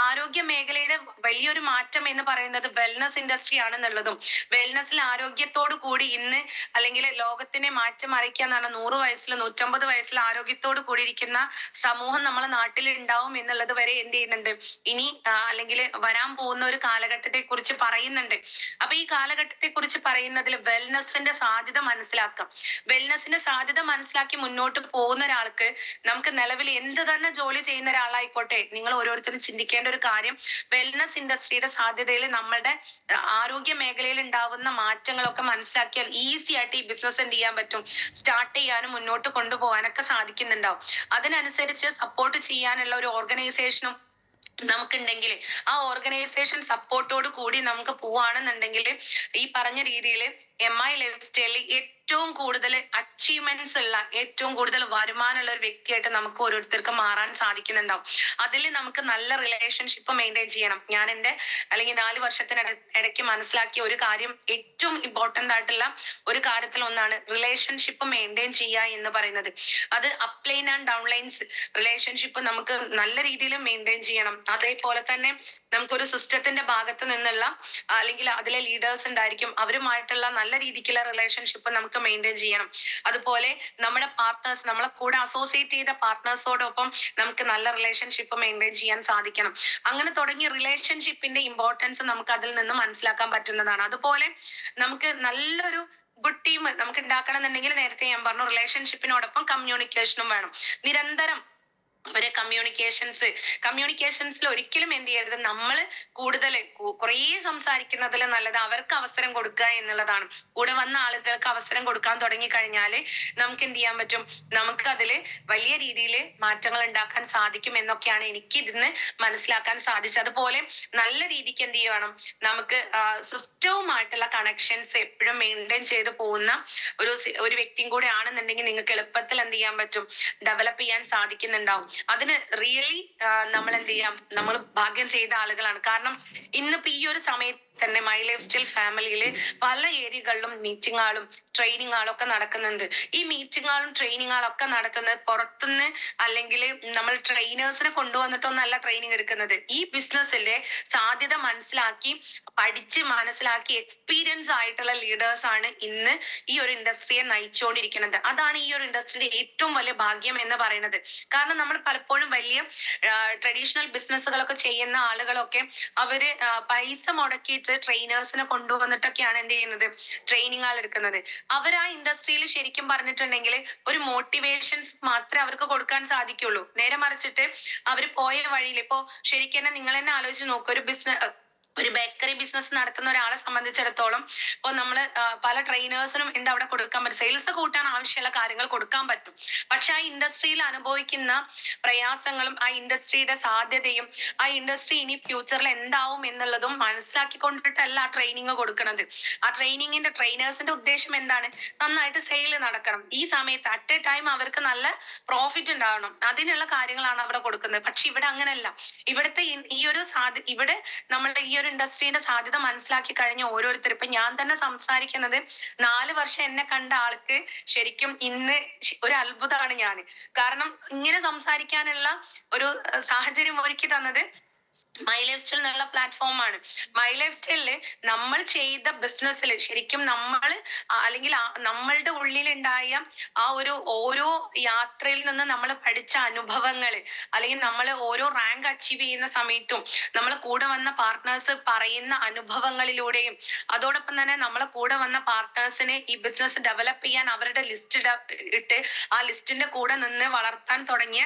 ആരോഗ്യ മേഖലയുടെ വലിയൊരു മാറ്റം എന്ന് പറയുന്നത് വെൽനസ് ഇൻഡസ്ട്രി ആണെന്നുള്ളതും വെൽനസിൽ ആരോഗ്യത്തോടു കൂടി ഇന്ന് അല്ലെങ്കിൽ ലോകത്തിനെ മാറ്റം മറിക്കുക എന്ന് പറഞ്ഞാൽ നൂറ് വയസ്സിൽ നൂറ്റമ്പത് വയസ്സിൽ ആരോഗ്യത്തോട് കൂടിയിരിക്കുന്ന സമൂഹം നമ്മളെ നാട്ടിൽ ഉണ്ടാവും എന്നുള്ളത് വരെ എന്ത് ചെയ്യുന്നുണ്ട്? പറയുന്നുണ്ട്. ഇനി അല്ലെങ്കിൽ വരാൻ പോകുന്ന ഒരു കാലഘട്ടത്തെ കുറിച്ച് പറയുന്നുണ്ട്. അപ്പൊ ഈ കാലഘട്ടത്തെ കുറിച്ച് പറയുന്നതിൽ വെൽനെസിന്റെ സാധ്യത മനസ്സിലാക്കാം. വെൽനെസിന്റെ സാധ്യത മനസ്സിലാക്കി മുന്നോട്ട് പോകുന്ന ഒരാൾക്ക് നമുക്ക് നിലവിൽ എന്ത് തന്നെ ജോലി ചെയ്യുന്ന ഒരാളായിക്കോട്ടെ നിങ്ങൾ ഓരോരുത്തരും ചിന്തിക്കേണ്ട ഒരു കാര്യം വെൽനസ് ഇൻഡസ്ട്രിയുടെ സാധ്യതയിൽ നമ്മളുടെ ആരോഗ്യ മേഖലയിൽ ഉണ്ടാവുന്ന മാറ്റങ്ങളൊക്കെ മനസ്സിലാക്കിയാൽ ഈസി ആയിട്ട് ഈ ബിസിനസ് എന്ത് ചെയ്യാൻ പറ്റും? സ്റ്റാർട്ട് ചെയ്യാനും മുന്നോട്ട് കൊണ്ടുപോകാനൊക്കെ സാധിക്കുന്നുണ്ടാവും. അതിനനുസരിച്ച് സപ്പോർട്ട് ചെയ്യാനുള്ള ഒരു ഓർഗനൈസേഷനും നമുക്കുണ്ടെങ്കിൽ ആ ഓർഗനൈസേഷൻ സപ്പോർട്ടോട് കൂടി നമുക്ക് പോവാണെന്നുണ്ടെങ്കിൽ ഈ പറഞ്ഞ രീതിയിൽ എം ഐ ലൈഫ് സ്റ്റൈലിൽ ഏറ്റവും കൂടുതൽ അച്ചീവ്മെന്റ്സ് ഉള്ള ഏറ്റവും കൂടുതൽ വരുമാനമുള്ള ഒരു വ്യക്തിയായിട്ട് നമുക്ക് ഓരോരുത്തർക്ക് മാറാൻ സാധിക്കുന്നുണ്ടാവും. അതിൽ നമുക്ക് നല്ല റിലേഷൻഷിപ്പ് മെയിന്റെയിൻ ചെയ്യണം. ഞാൻ എന്റെ അല്ലെങ്കിൽ നാല് വർഷത്തിന് ഇടയ്ക്ക് മനസ്സിലാക്കിയ ഒരു കാര്യം ഏറ്റവും ഇമ്പോർട്ടന്റ് ആയിട്ടുള്ള ഒരു കാര്യത്തിൽ ഒന്നാണ് റിലേഷൻഷിപ്പ് മെയിന്റെയിൻ ചെയ്യുക എന്ന് പറയുന്നത്. അത് അപ്ലൈൻ ആൻഡ് ഡൗൺലൈൻസ് റിലേഷൻഷിപ്പ് നമുക്ക് നല്ല രീതിയിൽ മെയിന്റെയിൻ ചെയ്യണം. അതേപോലെ തന്നെ നമുക്കൊരു സിസ്റ്റത്തിന്റെ ഭാഗത്ത് നിന്നുള്ള അല്ലെങ്കിൽ അതിലെ ലീഡേഴ്സ് ഉണ്ടായിരിക്കും അവരുമായിട്ടുള്ള നല്ല രീതിക്കുള്ള റിലേഷൻഷിപ്പ് നമുക്ക് മെയിന്റെയിൻ ചെയ്യണം. അതുപോലെ നമ്മുടെ പാർട്ട്നേഴ്സ് നമ്മളെ കൂടെ അസോസിയേറ്റ് ചെയ്ത പാർട്ട്നേഴ്സോടൊപ്പം നമുക്ക് നല്ല റിലേഷൻഷിപ്പ് മെയിന്റെയിൻ ചെയ്യാൻ സാധിക്കണം. അങ്ങനെ തുടങ്ങി റിലേഷൻഷിപ്പിന്റെ ഇമ്പോർട്ടൻസ് നമുക്ക് അതിൽ നിന്ന് മനസ്സിലാക്കാൻ പറ്റുന്നതാണ്. അതുപോലെ നമുക്ക് നല്ലൊരു ഗുഡ് ടീം നമുക്ക് ഉണ്ടാക്കണം എന്നുണ്ടെങ്കിൽ നേരത്തെ ഞാൻ പറഞ്ഞു റിലേഷൻഷിപ്പിനോടൊപ്പം കമ്മ്യൂണിക്കേഷനും വേണം. നിരന്തരം അവരെ കമ്മ്യൂണിക്കേഷൻസ് കമ്മ്യൂണിക്കേഷൻസിൽ ഒരിക്കലും എന്ത് ചെയ്യരുത്. നമ്മൾ കൂടുതൽ കുറേ സംസാരിക്കുന്നതിൽ നല്ലത് അവർക്ക് അവസരം കൊടുക്കുക എന്നുള്ളതാണ്. കൂടെ വന്ന ആളുകൾക്ക് അവസരം കൊടുക്കാൻ തുടങ്ങി കഴിഞ്ഞാൽ നമുക്ക് എന്ത് ചെയ്യാൻ പറ്റും? നമുക്ക് അതിൽ വലിയ രീതിയിൽ മാറ്റങ്ങൾ ഉണ്ടാക്കാൻ സാധിക്കും എന്നൊക്കെയാണ് എനിക്ക് ഇതിന്ന് മനസ്സിലാക്കാൻ സാധിച്ചത്. അതുപോലെ നല്ല രീതിക്ക് എന്ത് ചെയ്യണം? നമുക്ക് സിസ്റ്റവുമായിട്ടുള്ള കണക്ഷൻസ് എപ്പോഴും മെയിന്റെയിൻ ചെയ്ത് പോകുന്ന ഒരു ഒരു വ്യക്തിയും കൂടെ ആണെന്നുണ്ടെങ്കിൽ നിങ്ങൾക്ക് എളുപ്പത്തിൽ എന്ത് ചെയ്യാൻ പറ്റും? ഡെവലപ്പ് ചെയ്യാൻ സാധിക്കുന്നുണ്ടാവും. അതിന് റിയലി നമ്മൾ എന്ത് ചെയ്യാം? നമ്മൾ ഭാഗ്യം ചെയ്ത ആളുകളാണ്. കാരണം ഇന്നിപ്പോ ഈ ഒരു സമയത്ത് തന്നെ മൈ ലൈഫ് സ്റ്റൈൽ ഫാമിലിയിലെ പല ഏരിയകളിലും മീറ്റിങ്ങുകളും ട്രെയിനിങ്ങുകളും ഒക്കെ നടക്കുന്നുണ്ട്. ഈ മീറ്റിങ്ങുകളും ട്രെയിനിങ്ങുകളും ഒക്കെ നടത്തുന്നത് പുറത്തുനിന്ന് അല്ലെങ്കിൽ നമ്മൾ ട്രെയിനേഴ്സിനെ കൊണ്ടുവന്നിട്ടൊന്നല്ല ട്രെയിനിങ് എടുക്കുന്നത്. ഈ ബിസിനസ്സിന്റെ സാധ്യത മനസ്സിലാക്കി പഠിച്ച് മനസ്സിലാക്കി എക്സ്പീരിയൻസ് ആയിട്ടുള്ള ലീഡേഴ്സ് ആണ് ഇന്ന് ഈ ഒരു ഇൻഡസ്ട്രിയെ നയിച്ചുകൊണ്ടിരിക്കുന്നത്. അതാണ് ഈ ഒരു ഇൻഡസ്ട്രിയുടെ ഏറ്റവും വലിയ ഭാഗ്യം എന്ന് പറയുന്നത്. കാരണം നമ്മൾ പലപ്പോഴും വലിയ ട്രഡീഷണൽ ബിസിനസ്സുകളൊക്കെ ചെയ്യുന്ന ആളുകളൊക്കെ അവർ പൈസ മുടക്കിയിട്ട് ട്രെയിനേഴ്സിനെ കൊണ്ടുവന്നിട്ടൊക്കെയാണ് എന്ത് ചെയ്യുന്നത്? ട്രെയിനിങ്ങുകൾ എടുക്കുന്നത്. അവർ ആ ഇൻഡസ്ട്രിയിൽ ശരിക്കും പറഞ്ഞിട്ടുണ്ടെങ്കിൽ ഒരു മോട്ടിവേഷൻസ് മാത്രമേ അവർക്ക് കൊടുക്കാൻ സാധിക്കുള്ളൂ. നേരെ മറിച്ചിട്ട് അവർ പോയ വഴിയിൽ ഇപ്പോ ശരിക്കും തന്നെ നിങ്ങൾ തന്നെ ആലോചിച്ച് നോക്കുക ഒരു ബിസിനസ് ഒരു ബേക്കറി ബിസിനസ് നടത്തുന്ന ഒരാളെ സംബന്ധിച്ചിടത്തോളം ഇപ്പോൾ നമ്മൾ പല ട്രെയിനേഴ്സിനും എന്താ അവിടെ കൊടുക്കാൻ പറ്റും? സെയിൽസ് കൂട്ടാൻ ആവശ്യമുള്ള കാര്യങ്ങൾ കൊടുക്കാൻ പറ്റും. പക്ഷെ ആ ഇൻഡസ്ട്രിയിൽ അനുഭവിക്കുന്ന പ്രയാസങ്ങളും ആ ഇൻഡസ്ട്രിയുടെ സാധ്യതയും ആ ഇൻഡസ്ട്രി ഇനി ഫ്യൂച്ചറിൽ എന്താവും എന്നുള്ളതും മനസ്സിലാക്കിക്കൊണ്ടിട്ടല്ല ആ ട്രെയിനിങ് കൊടുക്കുന്നത്. ആ ട്രെയിനിങ്ങിന്റെ ട്രെയിനേഴ്സിന്റെ ഉദ്ദേശം എന്താണ്? നന്നായിട്ട് സെയിൽ നടക്കണം. ഈ സമയത്ത് അറ്റ് എ ടൈം അവർക്ക് നല്ല പ്രോഫിറ്റ് ഉണ്ടാവണം. അതിനുള്ള കാര്യങ്ങളാണ് അവിടെ കൊടുക്കുന്നത്. പക്ഷെ ഇവിടെ അങ്ങനെയല്ല. ഇവിടുത്തെ ഈ ഒരു സാധ്യ ഇവിടെ നമ്മളുടെ ഈ ഒരു ഇൻഡസ്ട്രീന്റെ സാധ്യത മനസ്സിലാക്കി കഴിഞ്ഞ ഓരോരുത്തർ ഇപ്പൊ ഞാൻ തന്നെ സംസാരിക്കുന്നത് നാല് വർഷം എന്നെ കണ്ട ആൾക്ക് ശരിക്കും ഇന്ന് ഒരു അത്ഭുതമാണ് ഞാൻ കാരണം ഇങ്ങനെ സംസാരിക്കാനുള്ള ഒരു സാഹചര്യം ഒരുക്കി തന്നത് മൈ ലൈഫ് സ്റ്റൈൽ എന്നുള്ള പ്ലാറ്റ്ഫോം ആണ്. മൈ ലൈഫ് സ്റ്റൈലിൽ നമ്മൾ ചെയ്ത ബിസിനസ്സിൽ ശരിക്കും നമ്മൾ അല്ലെങ്കിൽ നമ്മളുടെ ഉള്ളിലുണ്ടായ ആ ഒരു ഓരോ യാത്രയിൽ നിന്ന് നമ്മൾ പഠിച്ച അനുഭവങ്ങൾ അല്ലെങ്കിൽ നമ്മൾ ഓരോ റാങ്ക് അച്ചീവ് ചെയ്യുന്ന സമയത്തും നമ്മൾ കൂടെ വന്ന പാർട്ട്നേഴ്സ് പറയുന്ന അനുഭവങ്ങളിലൂടെയും അതോടൊപ്പം തന്നെ നമ്മളെ കൂടെ വന്ന പാർട്ട്നേഴ്സിനെ ഈ ബിസിനസ് ഡെവലപ്പ് ചെയ്യാൻ അവരുടെ ലിസ്റ്റ് ഇട്ട് ആ ലിസ്റ്റിന്റെ കൂടെ നിന്ന് വളർത്താൻ തുടങ്ങിയ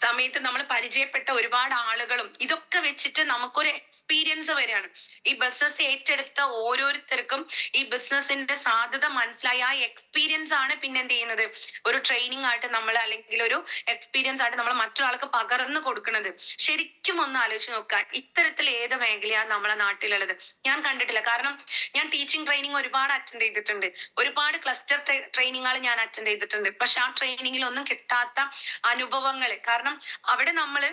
സമയത്ത് നമ്മൾ പരിചയപ്പെട്ട ഒരുപാട് ആളുകളും ഇതൊക്കെ വെച്ചിട്ട് നമുക്കൊരു എക്സ്പീരിയൻസ് വരികയാണ് ഈ ബിസിനസ് ഏറ്റെടുത്ത ഓരോരുത്തർക്കും ഈ ബിസിനസിന്റെ സാധ്യത മനസ്സിലായി. ആ എക്സ്പീരിയൻസ് ആണ് പിന്നെ എന്ത് ചെയ്യുന്നത്? ഒരു ട്രെയിനിങ് ആയിട്ട് നമ്മൾ അല്ലെങ്കിൽ ഒരു എക്സ്പീരിയൻസ് ആയിട്ട് നമ്മൾ മറ്റൊരാൾക്ക് പകർന്നു കൊടുക്കുന്നത്. ശരിക്കും ഒന്ന് ആലോചിച്ച് നോക്കുക. ഇത്തരത്തിൽ ഏത് മേഖലയാണ് നമ്മളെ നാട്ടിലുള്ളത്? ഞാൻ കണ്ടിട്ടില്ല. കാരണം ഞാൻ ടീച്ചിങ് ട്രെയിനിങ് ഒരുപാട് അറ്റൻഡ് ചെയ്തിട്ടുണ്ട്. ഒരുപാട് ക്ലസ്റ്റർ ട്രെയിനിങ്ങുകൾ ഞാൻ അറ്റൻഡ് ചെയ്തിട്ടുണ്ട്. പക്ഷെ ആ ട്രെയിനിങ്ങിൽ ഒന്നും കിട്ടാത്ത അനുഭവങ്ങൾ കാരണം അവിടെ നമ്മൾ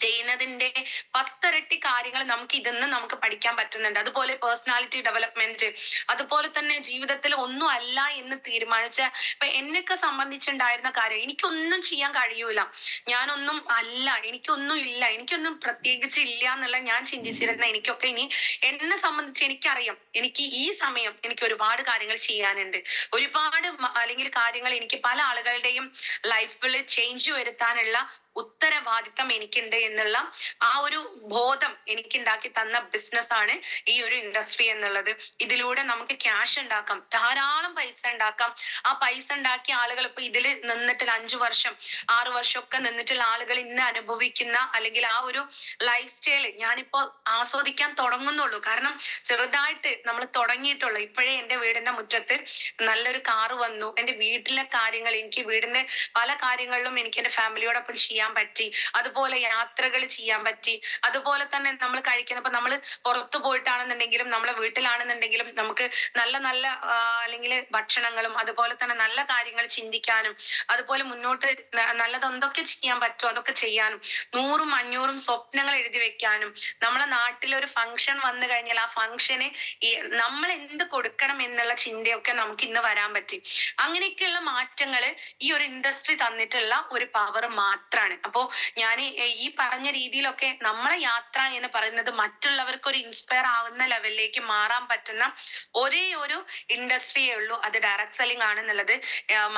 ചെയ്യുന്നതിന്റെ പത്തിരട്ടി കാര്യങ്ങൾ നമുക്ക് ഇതിന്ന് നമുക്ക് പഠിക്കാൻ പറ്റുന്നുണ്ട്. അതുപോലെ പേഴ്സണാലിറ്റി ഡെവലപ്മെന്റ് അതുപോലെ തന്നെ ജീവിതത്തിൽ ഒന്നും അല്ല എന്ന് തീരുമാനിച്ച ഇപ്പൊ എന്നെയൊക്കെ സംബന്ധിച്ചുണ്ടായിരുന്ന കാര്യം എനിക്കൊന്നും ചെയ്യാൻ കഴിയൂല. ഞാനൊന്നും അല്ല എനിക്കൊന്നും ഇല്ല എനിക്കൊന്നും പ്രത്യേകിച്ച് ഇല്ല എന്നുള്ള ഞാൻ ചിന്തിച്ചിരുന്ന എനിക്കൊക്കെ ഇനി എന്നെ സംബന്ധിച്ച് എനിക്കറിയാം. എനിക്ക് ഈ സമയം എനിക്ക് ഒരുപാട് കാര്യങ്ങൾ ചെയ്യാനുണ്ട്. ഒരുപാട് അല്ലെങ്കിൽ കാര്യങ്ങൾ എനിക്ക് പല ആളുകളുടെയും ലൈഫിൽ ചേഞ്ച് വരുത്താനുള്ള ഉത്തരവാദിത്തം എനിക്കുണ്ട് എന്നുള്ള ആ ഒരു ബോധം എനിക്ക് ഉണ്ടാക്കി തന്ന ബിസിനസ് ആണ് ഈ ഒരു ഇൻഡസ്ട്രി എന്നുള്ളത്. ഇതിലൂടെ നമുക്ക് ക്യാഷ് ഉണ്ടാക്കാം. ധാരാളം പൈസ ഉണ്ടാക്കാം. ആ പൈസ ഉണ്ടാക്കിയ ആളുകൾ ഇപ്പൊ ഇതിൽ നിന്നിട്ടുള്ള അഞ്ചു വർഷം ആറു വർഷം ഒക്കെ നിന്നിട്ടുള്ള ആളുകൾ ഇന്ന് അനുഭവിക്കുന്ന അല്ലെങ്കിൽ ആ ഒരു ലൈഫ് സ്റ്റൈൽ ഞാനിപ്പോ ആസ്വദിക്കാൻ തുടങ്ങുന്നുള്ളൂ. കാരണം ചെറുതായിട്ട് നമ്മൾ തുടങ്ങിയിട്ടുള്ളൂ. ഇപ്പോഴേ എന്റെ വീടിന്റെ മുറ്റത്ത് നല്ലൊരു കാറ് വന്നു. എന്റെ വീട്ടിലെ കാര്യങ്ങൾ എനിക്ക് വീടിന്റെ പല കാര്യങ്ങളിലും എനിക്ക് എന്റെ ഫാമിലിയോടൊപ്പം പറ്റി അതുപോലെ യാത്രകൾ ചെയ്യാൻ പറ്റി അതുപോലെ തന്നെ നമ്മൾ കഴിക്കുന്ന ഇപ്പൊ നമ്മൾ പുറത്തു പോയിട്ടാണെന്നുണ്ടെങ്കിലും നമ്മളെ വീട്ടിലാണെന്നുണ്ടെങ്കിലും നമുക്ക് നല്ല നല്ല അല്ലെങ്കിൽ ഭക്ഷണങ്ങളും അതുപോലെ തന്നെ നല്ല കാര്യങ്ങൾ ചിന്തിക്കാനും അതുപോലെ മുന്നോട്ട് നല്ലത് എന്തൊക്കെ ചെയ്യാൻ പറ്റുമോ അതൊക്കെ ചെയ്യാനും നൂറും അഞ്ഞൂറും സ്വപ്നങ്ങൾ എഴുതി വെക്കാനും നമ്മളെ നാട്ടിൽ ഒരു ഫംഗ്ഷൻ വന്നു കഴിഞ്ഞാൽ ആ ഫംഗ്ഷന് നമ്മൾ എന്ത് കൊടുക്കണം എന്നുള്ള ചിന്തയൊക്കെ നമുക്ക് ഇന്ന് വരാൻ പറ്റി. അങ്ങനെയൊക്കെയുള്ള മാറ്റങ്ങൾ ഈ ഒരു ഇൻഡസ്ട്രി തന്നിട്ടുള്ള ഒരു പവർ മാത്രമാണ് അപ്പോ ഞാൻ ഈ പറഞ്ഞ രീതിയിലൊക്കെ നമ്മളെ യാത്ര എന്ന് പറയുന്നത് മറ്റുള്ളവർക്ക് ഒരു ഇൻസ്പയർ ആവുന്ന ലെവലിലേക്ക് മാറാൻ പറ്റുന്ന ഒരേ ഒരു ഇൻഡസ്ട്രിയേ ഉള്ളൂ. അത് ഡയറക്ട് സെല്ലിംഗ് ആണെന്നുള്ളത്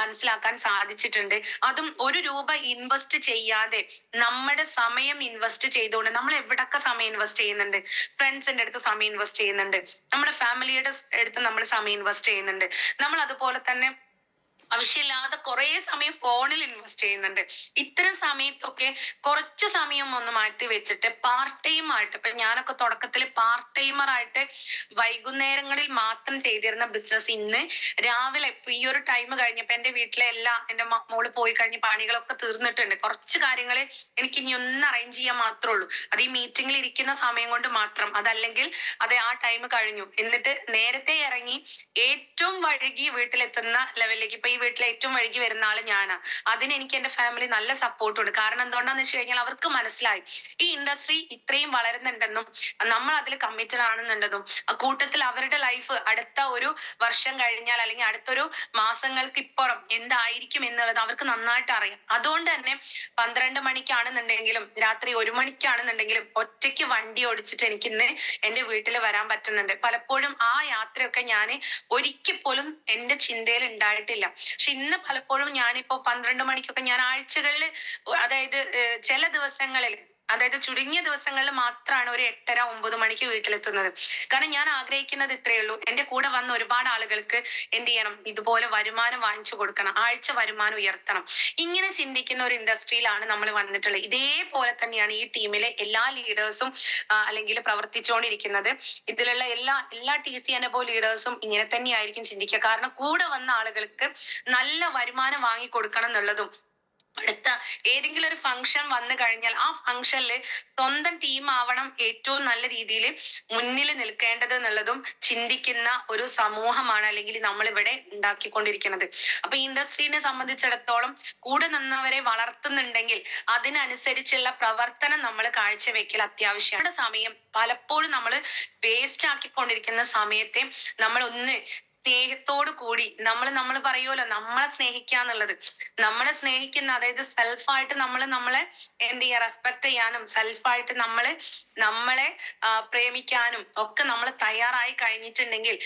മനസ്സിലാക്കാൻ സാധിച്ചിട്ടുണ്ട്. അതും ഒരു രൂപ ഇൻവെസ്റ്റ് ചെയ്യാതെ നമ്മുടെ സമയം ഇൻവെസ്റ്റ് ചെയ്തുകൊണ്ട് നമ്മൾ എവിടൊക്കെ സമയം ഇൻവെസ്റ്റ് ചെയ്യുന്നുണ്ട്? ഫ്രണ്ട്സിന്റെ അടുത്ത് സമയം ഇൻവെസ്റ്റ് ചെയ്യുന്നുണ്ട്. നമ്മുടെ ഫാമിലിയുടെ അടുത്ത് നമ്മൾ സമയം ഇൻവെസ്റ്റ് ചെയ്യുന്നുണ്ട്. നമ്മൾ അതുപോലെ തന്നെ ആവശ്യമില്ലാതെ കുറെ സമയം ഫോണിൽ ഇൻവെസ്റ്റ് ചെയ്യുന്നുണ്ട്. ഇത്തരം സമയത്തൊക്കെ കുറച്ച് സമയം ഒന്ന് മാറ്റി വെച്ചിട്ട് പാർട്ട് ടൈം ആയിട്ട് ഇപ്പൊ ഞാനൊക്കെ തുടക്കത്തിൽ പാർട്ട് ടൈമർ ആയിട്ട് വൈകുന്നേരങ്ങളിൽ മാത്രം ചെയ്തിരുന്ന ബിസിനസ് ഇന്ന് രാവിലെ ഇപ്പൊ ഈ ഒരു ടൈം കഴിഞ്ഞപ്പോ എന്റെ വീട്ടിലെ എല്ലാ എന്റെ മോൾ പോയി കഴിഞ്ഞ് പണികളൊക്കെ തീർന്നിട്ടുണ്ട്. കുറച്ച് കാര്യങ്ങൾ എനിക്ക് ഇനി ഒന്ന് അറേഞ്ച് ചെയ്യാൻ മാത്രമേ ഉള്ളൂ. അത് ഈ മീറ്റിംഗിൽ ഇരിക്കുന്ന സമയം കൊണ്ട് മാത്രം. അതല്ലെങ്കിൽ അത് ആ ടൈം കഴിഞ്ഞു. എന്നിട്ട് നേരത്തെ ഇറങ്ങി ഏറ്റവും വഴുകി വീട്ടിലെത്തുന്ന ലെവലിലേക്ക് ഇപ്പൊ ഈ വീട്ടിൽ ഏറ്റവും വഴുകി വരുന്ന ആൾ ഞാനാ. അതിന് എനിക്ക് എന്റെ ഫാമിലി നല്ല സപ്പോർട്ട് ഉണ്ട്. കാരണം എന്തുകൊണ്ടാന്ന് വെച്ച് കഴിഞ്ഞാൽ അവർക്ക് മനസ്സിലായി. ഈ ഇൻഡസ്ട്രി ഇത്രയും വളരുന്നുണ്ടെന്നും നമ്മൾ അതിൽ കമ്മിറ്റഡ് ആണെന്നുണ്ടെന്നും കൂട്ടത്തിൽ അവരുടെ ലൈഫ് അടുത്ത ഒരു വർഷം കഴിഞ്ഞാൽ അല്ലെങ്കിൽ അടുത്തൊരു മാസങ്ങൾക്ക് ഇപ്പുറം എന്തായിരിക്കും എന്നുള്ളത് അവർക്ക് നന്നായിട്ട് അറിയാം. അതുകൊണ്ട് തന്നെ പന്ത്രണ്ട് മണിക്കാണെന്നുണ്ടെങ്കിലും രാത്രി ഒരു മണിക്കാണെന്നുണ്ടെങ്കിലും ഒറ്റയ്ക്ക് വണ്ടി ഓടിച്ചിട്ട് എനിക്ക് ഇന്ന് എന്റെ വീട്ടിൽ വരാൻ പറ്റുന്നുണ്ട്. പലപ്പോഴും ആ യാത്രയൊക്കെ ഞാൻ ഒരിക്കൽ പോലും എന്റെ ചിന്തയിൽ ഉണ്ടായിട്ടില്ല. പക്ഷെ ഇന്ന് പലപ്പോഴും ഞാനിപ്പോ പന്ത്രണ്ട് മണിക്കൊക്കെ ഞാൻ ആഴ്ചകളിൽ അതായത് ചില ദിവസങ്ങളിൽ അതായത് ചുരുങ്ങിയ ദിവസങ്ങളിൽ മാത്രമാണ് ഒരു എട്ടര ഒമ്പത് മണിക്ക് വീട്ടിലെത്തുന്നത്. കാരണം ഞാൻ ആഗ്രഹിക്കുന്നത് ഇത്രയേ ഉള്ളൂ. എന്റെ കൂടെ വന്ന ഒരുപാട് ആളുകൾക്ക് എന്ത് ചെയ്യണം? ഇതുപോലെ വരുമാനം വാങ്ങിച്ചു കൊടുക്കണം. ആഴ്ച വരുമാനം ഉയർത്തണം. ഇങ്ങനെ ചിന്തിക്കുന്ന ഒരു ഇൻഡസ്ട്രിയിലാണ് നമ്മൾ വന്നിട്ടുള്ളത്. ഇതേപോലെ തന്നെയാണ് ഈ ടീമിലെ എല്ലാ ലീഡേഴ്സും അല്ലെങ്കിൽ പ്രവർത്തിച്ചുകൊണ്ടിരിക്കുന്നത്. ഇതിലുള്ള എല്ലാ എല്ലാ ടി സി അനുഭവ ലീഡേഴ്സും ഇങ്ങനെ തന്നെയായിരിക്കും ചിന്തിക്കുക. കാരണം കൂടെ വന്ന ആളുകൾക്ക് നല്ല വരുമാനം വാങ്ങി കൊടുക്കണം എന്നുള്ളതും അടുത്ത ഏതെങ്കിലും ഒരു ഫംഗ്ഷൻ വന്നു കഴിഞ്ഞാൽ ആ ഫംഗ്ഷനിൽ സ്വന്തം ടീം ആവണം ഏറ്റവും നല്ല രീതിയിൽ മുന്നിൽ നിൽക്കേണ്ടത് എന്നുള്ളതും ചിന്തിക്കുന്ന ഒരു സമൂഹമാണ് അല്ലെങ്കിൽ നമ്മൾ ഇവിടെ ഉണ്ടാക്കിക്കൊണ്ടിരിക്കുന്നത്. അപ്പൊ ഇൻഡസ്ട്രീനെ സംബന്ധിച്ചിടത്തോളം കൂടെ നിന്നവരെ വളർത്തുന്നുണ്ടെങ്കിൽ അതിനനുസരിച്ചുള്ള പ്രവർത്തനം നമ്മൾ കാഴ്ചവെക്കൽ അത്യാവശ്യമാണ്. സമയം പലപ്പോഴും നമ്മൾ വേസ്റ്റ് ആക്കിക്കൊണ്ടിരിക്കുന്ന സമയത്തെ നമ്മൾ ഒന്ന് സ്നേഹത്തോടു കൂടി നമ്മൾ നമ്മൾ പറയുമല്ലോ നമ്മളെ സ്നേഹിക്കുക എന്നുള്ളത്. നമ്മളെ സ്നേഹിക്കുന്ന അതായത് സെൽഫായിട്ട് നമ്മൾ നമ്മളെ എന്ത് ചെയ്യുക റെസ്പെക്ട് ചെയ്യാനും സെൽഫായിട്ട് നമ്മൾ നമ്മളെ പ്രേമിക്കാനും ഒക്കെ നമ്മൾ തയ്യാറായി കഴിഞ്ഞിട്ടുണ്ടെങ്കിൽ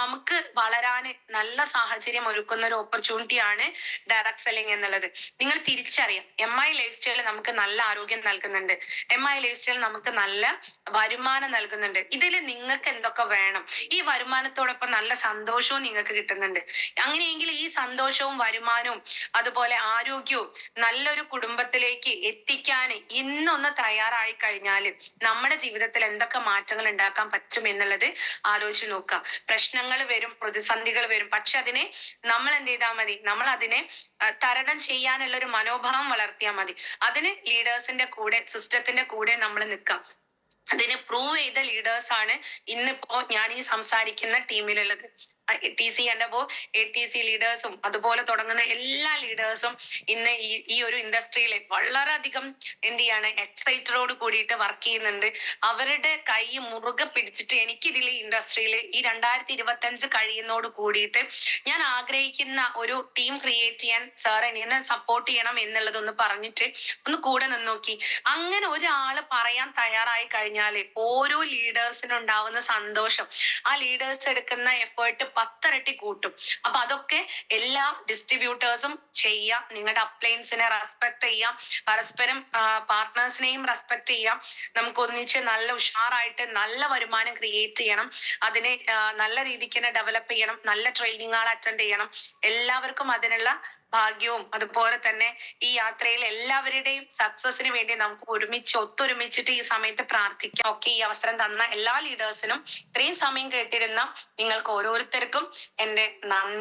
നമുക്ക് വളരാൻ നല്ല സാഹചര്യം ഒരുക്കുന്ന ഒരു ഓപ്പർച്യൂണിറ്റി ആണ് ഡയറക്ട് സെല്ലിംഗ് എന്നുള്ളത്. നിങ്ങൾ തിരിച്ചറിയാം. എം ഐ ലൈഫ് സ്റ്റൈൽ നമുക്ക് നല്ല ആരോഗ്യം നൽകുന്നുണ്ട്. എം ഐ ലൈഫ് സ്റ്റൈൽ നമുക്ക് നല്ല വരുമാനം നൽകുന്നുണ്ട്. ഇതിൽ നിങ്ങൾക്ക് എന്തൊക്കെ വേണം? ഈ വരുമാനത്തോടൊപ്പം നല്ല സന്തോഷവും നിങ്ങൾക്ക് കിട്ടുന്നുണ്ട്. അങ്ങനെയെങ്കിൽ ഈ സന്തോഷവും വരുമാനവും അതുപോലെ ആരോഗ്യവും നല്ലൊരു കുടുംബത്തിലേക്ക് എത്തിക്കാൻ ഇന്നൊന്ന് തയ്യാറായി കഴിഞ്ഞാൽ നമ്മുടെ ജീവിതത്തിൽ എന്തൊക്കെ മാറ്റങ്ങൾ ഉണ്ടാക്കാൻ പറ്റും എന്നുള്ളത് ആലോചിച്ച് നോക്കുക. പ്രശ്നങ്ങൾ വരും പ്രതിസന്ധികൾ വരും. പക്ഷെ അതിനെ നമ്മൾ എന്ത് ചെയ്താൽ മതി? നമ്മൾ അതിനെ തരണം ചെയ്യാനുള്ള ഒരു മനോഭാവം വളർത്തിയാൽ മതി. അതിന് ലീഡേഴ്സിന്റെ കൂടെ സിസ്റ്റത്തിന്റെ കൂടെ നമ്മൾ നിൽക്കാം. അതിനെ പ്രൂവ് ചെയ്ത ലീഡേഴ്സ് ആണ് ഇന്നിപ്പോ ഞാൻ ഈ സംസാരിക്കുന്ന ടീമിലുള്ളത്. ടി സി അപ്പോ എ ടി സി ലീഡേഴ്സും അതുപോലെ തുടങ്ങുന്ന എല്ലാ ലീഡേഴ്സും ഇന്ന് ഈ ഈ ഒരു ഇൻഡസ്ട്രിയിൽ വളരെയധികം എന്ത് ചെയ്യാണ് എക്സൈറ്റഡോട് കൂടിയിട്ട് വർക്ക് ചെയ്യുന്നുണ്ട്. അവരുടെ കൈ മുറുകെ പിടിച്ചിട്ട് എനിക്ക് ഇതിൽ ഇൻഡസ്ട്രിയിൽ ഈ രണ്ടായിരത്തി ഇരുപത്തി അഞ്ച് കഴിയുന്നതോട് കൂടിയിട്ട് ഞാൻ ആഗ്രഹിക്കുന്ന ഒരു ടീം ക്രിയേറ്റ് ചെയ്യാൻ സാർ എന്നെ സപ്പോർട്ട് ചെയ്യണം എന്നുള്ളതൊന്ന് പറഞ്ഞിട്ട് ഒന്ന് കൂടെ നിന്നോക്കി. അങ്ങനെ ഒരാൾ പറയാൻ തയ്യാറായി കഴിഞ്ഞാൽ ഓരോ ലീഡേഴ്സിനുണ്ടാവുന്ന സന്തോഷം. ആ ലീഡേഴ്സ് എടുക്കുന്ന എഫേർട്ട് പത്തരട്ടി കൂട്ടും. അപ്പൊ അതൊക്കെ എല്ലാ ഡിസ്ട്രിബ്യൂട്ടേഴ്സും ചെയ്യാം. നിങ്ങളുടെ അപ്ലയൻസിനെ റെസ്പെക്ട് ചെയ്യാം. പരസ്പരം പാർട്ട്നേഴ്സിനെയും റെസ്പെക്ട് ചെയ്യാം. നമുക്ക് ഒന്നിച്ച് നല്ല ഉഷാറായിട്ട് നല്ല വരുമാനം ക്രിയേറ്റ് ചെയ്യണം. അതിനെ നല്ല രീതിക്ക് തന്നെ ഡെവലപ്പ് ചെയ്യണം. നല്ല ട്രെയിനിങ്ങുകൾ അറ്റൻഡ് ചെയ്യണം. എല്ലാവർക്കും അതിനുള്ള ഭാഗ്യവും അതുപോലെ തന്നെ ഈ യാത്രയിൽ എല്ലാവരുടെയും സക്സസിന് വേണ്ടി നമുക്ക് ഒരുമിച്ച് ഒത്തൊരുമിച്ചിട്ട് ഈ സമയത്ത് പ്രാർത്ഥിക്കാം. ഒക്കെ ഈ അവസരം തന്ന എല്ലാ ലീഡേഴ്സിനും ഇത്രയും സമയം കേട്ടിരുന്ന നിങ്ങൾക്ക് ഓരോരുത്തർക്കും എന്റെ നന്ദി.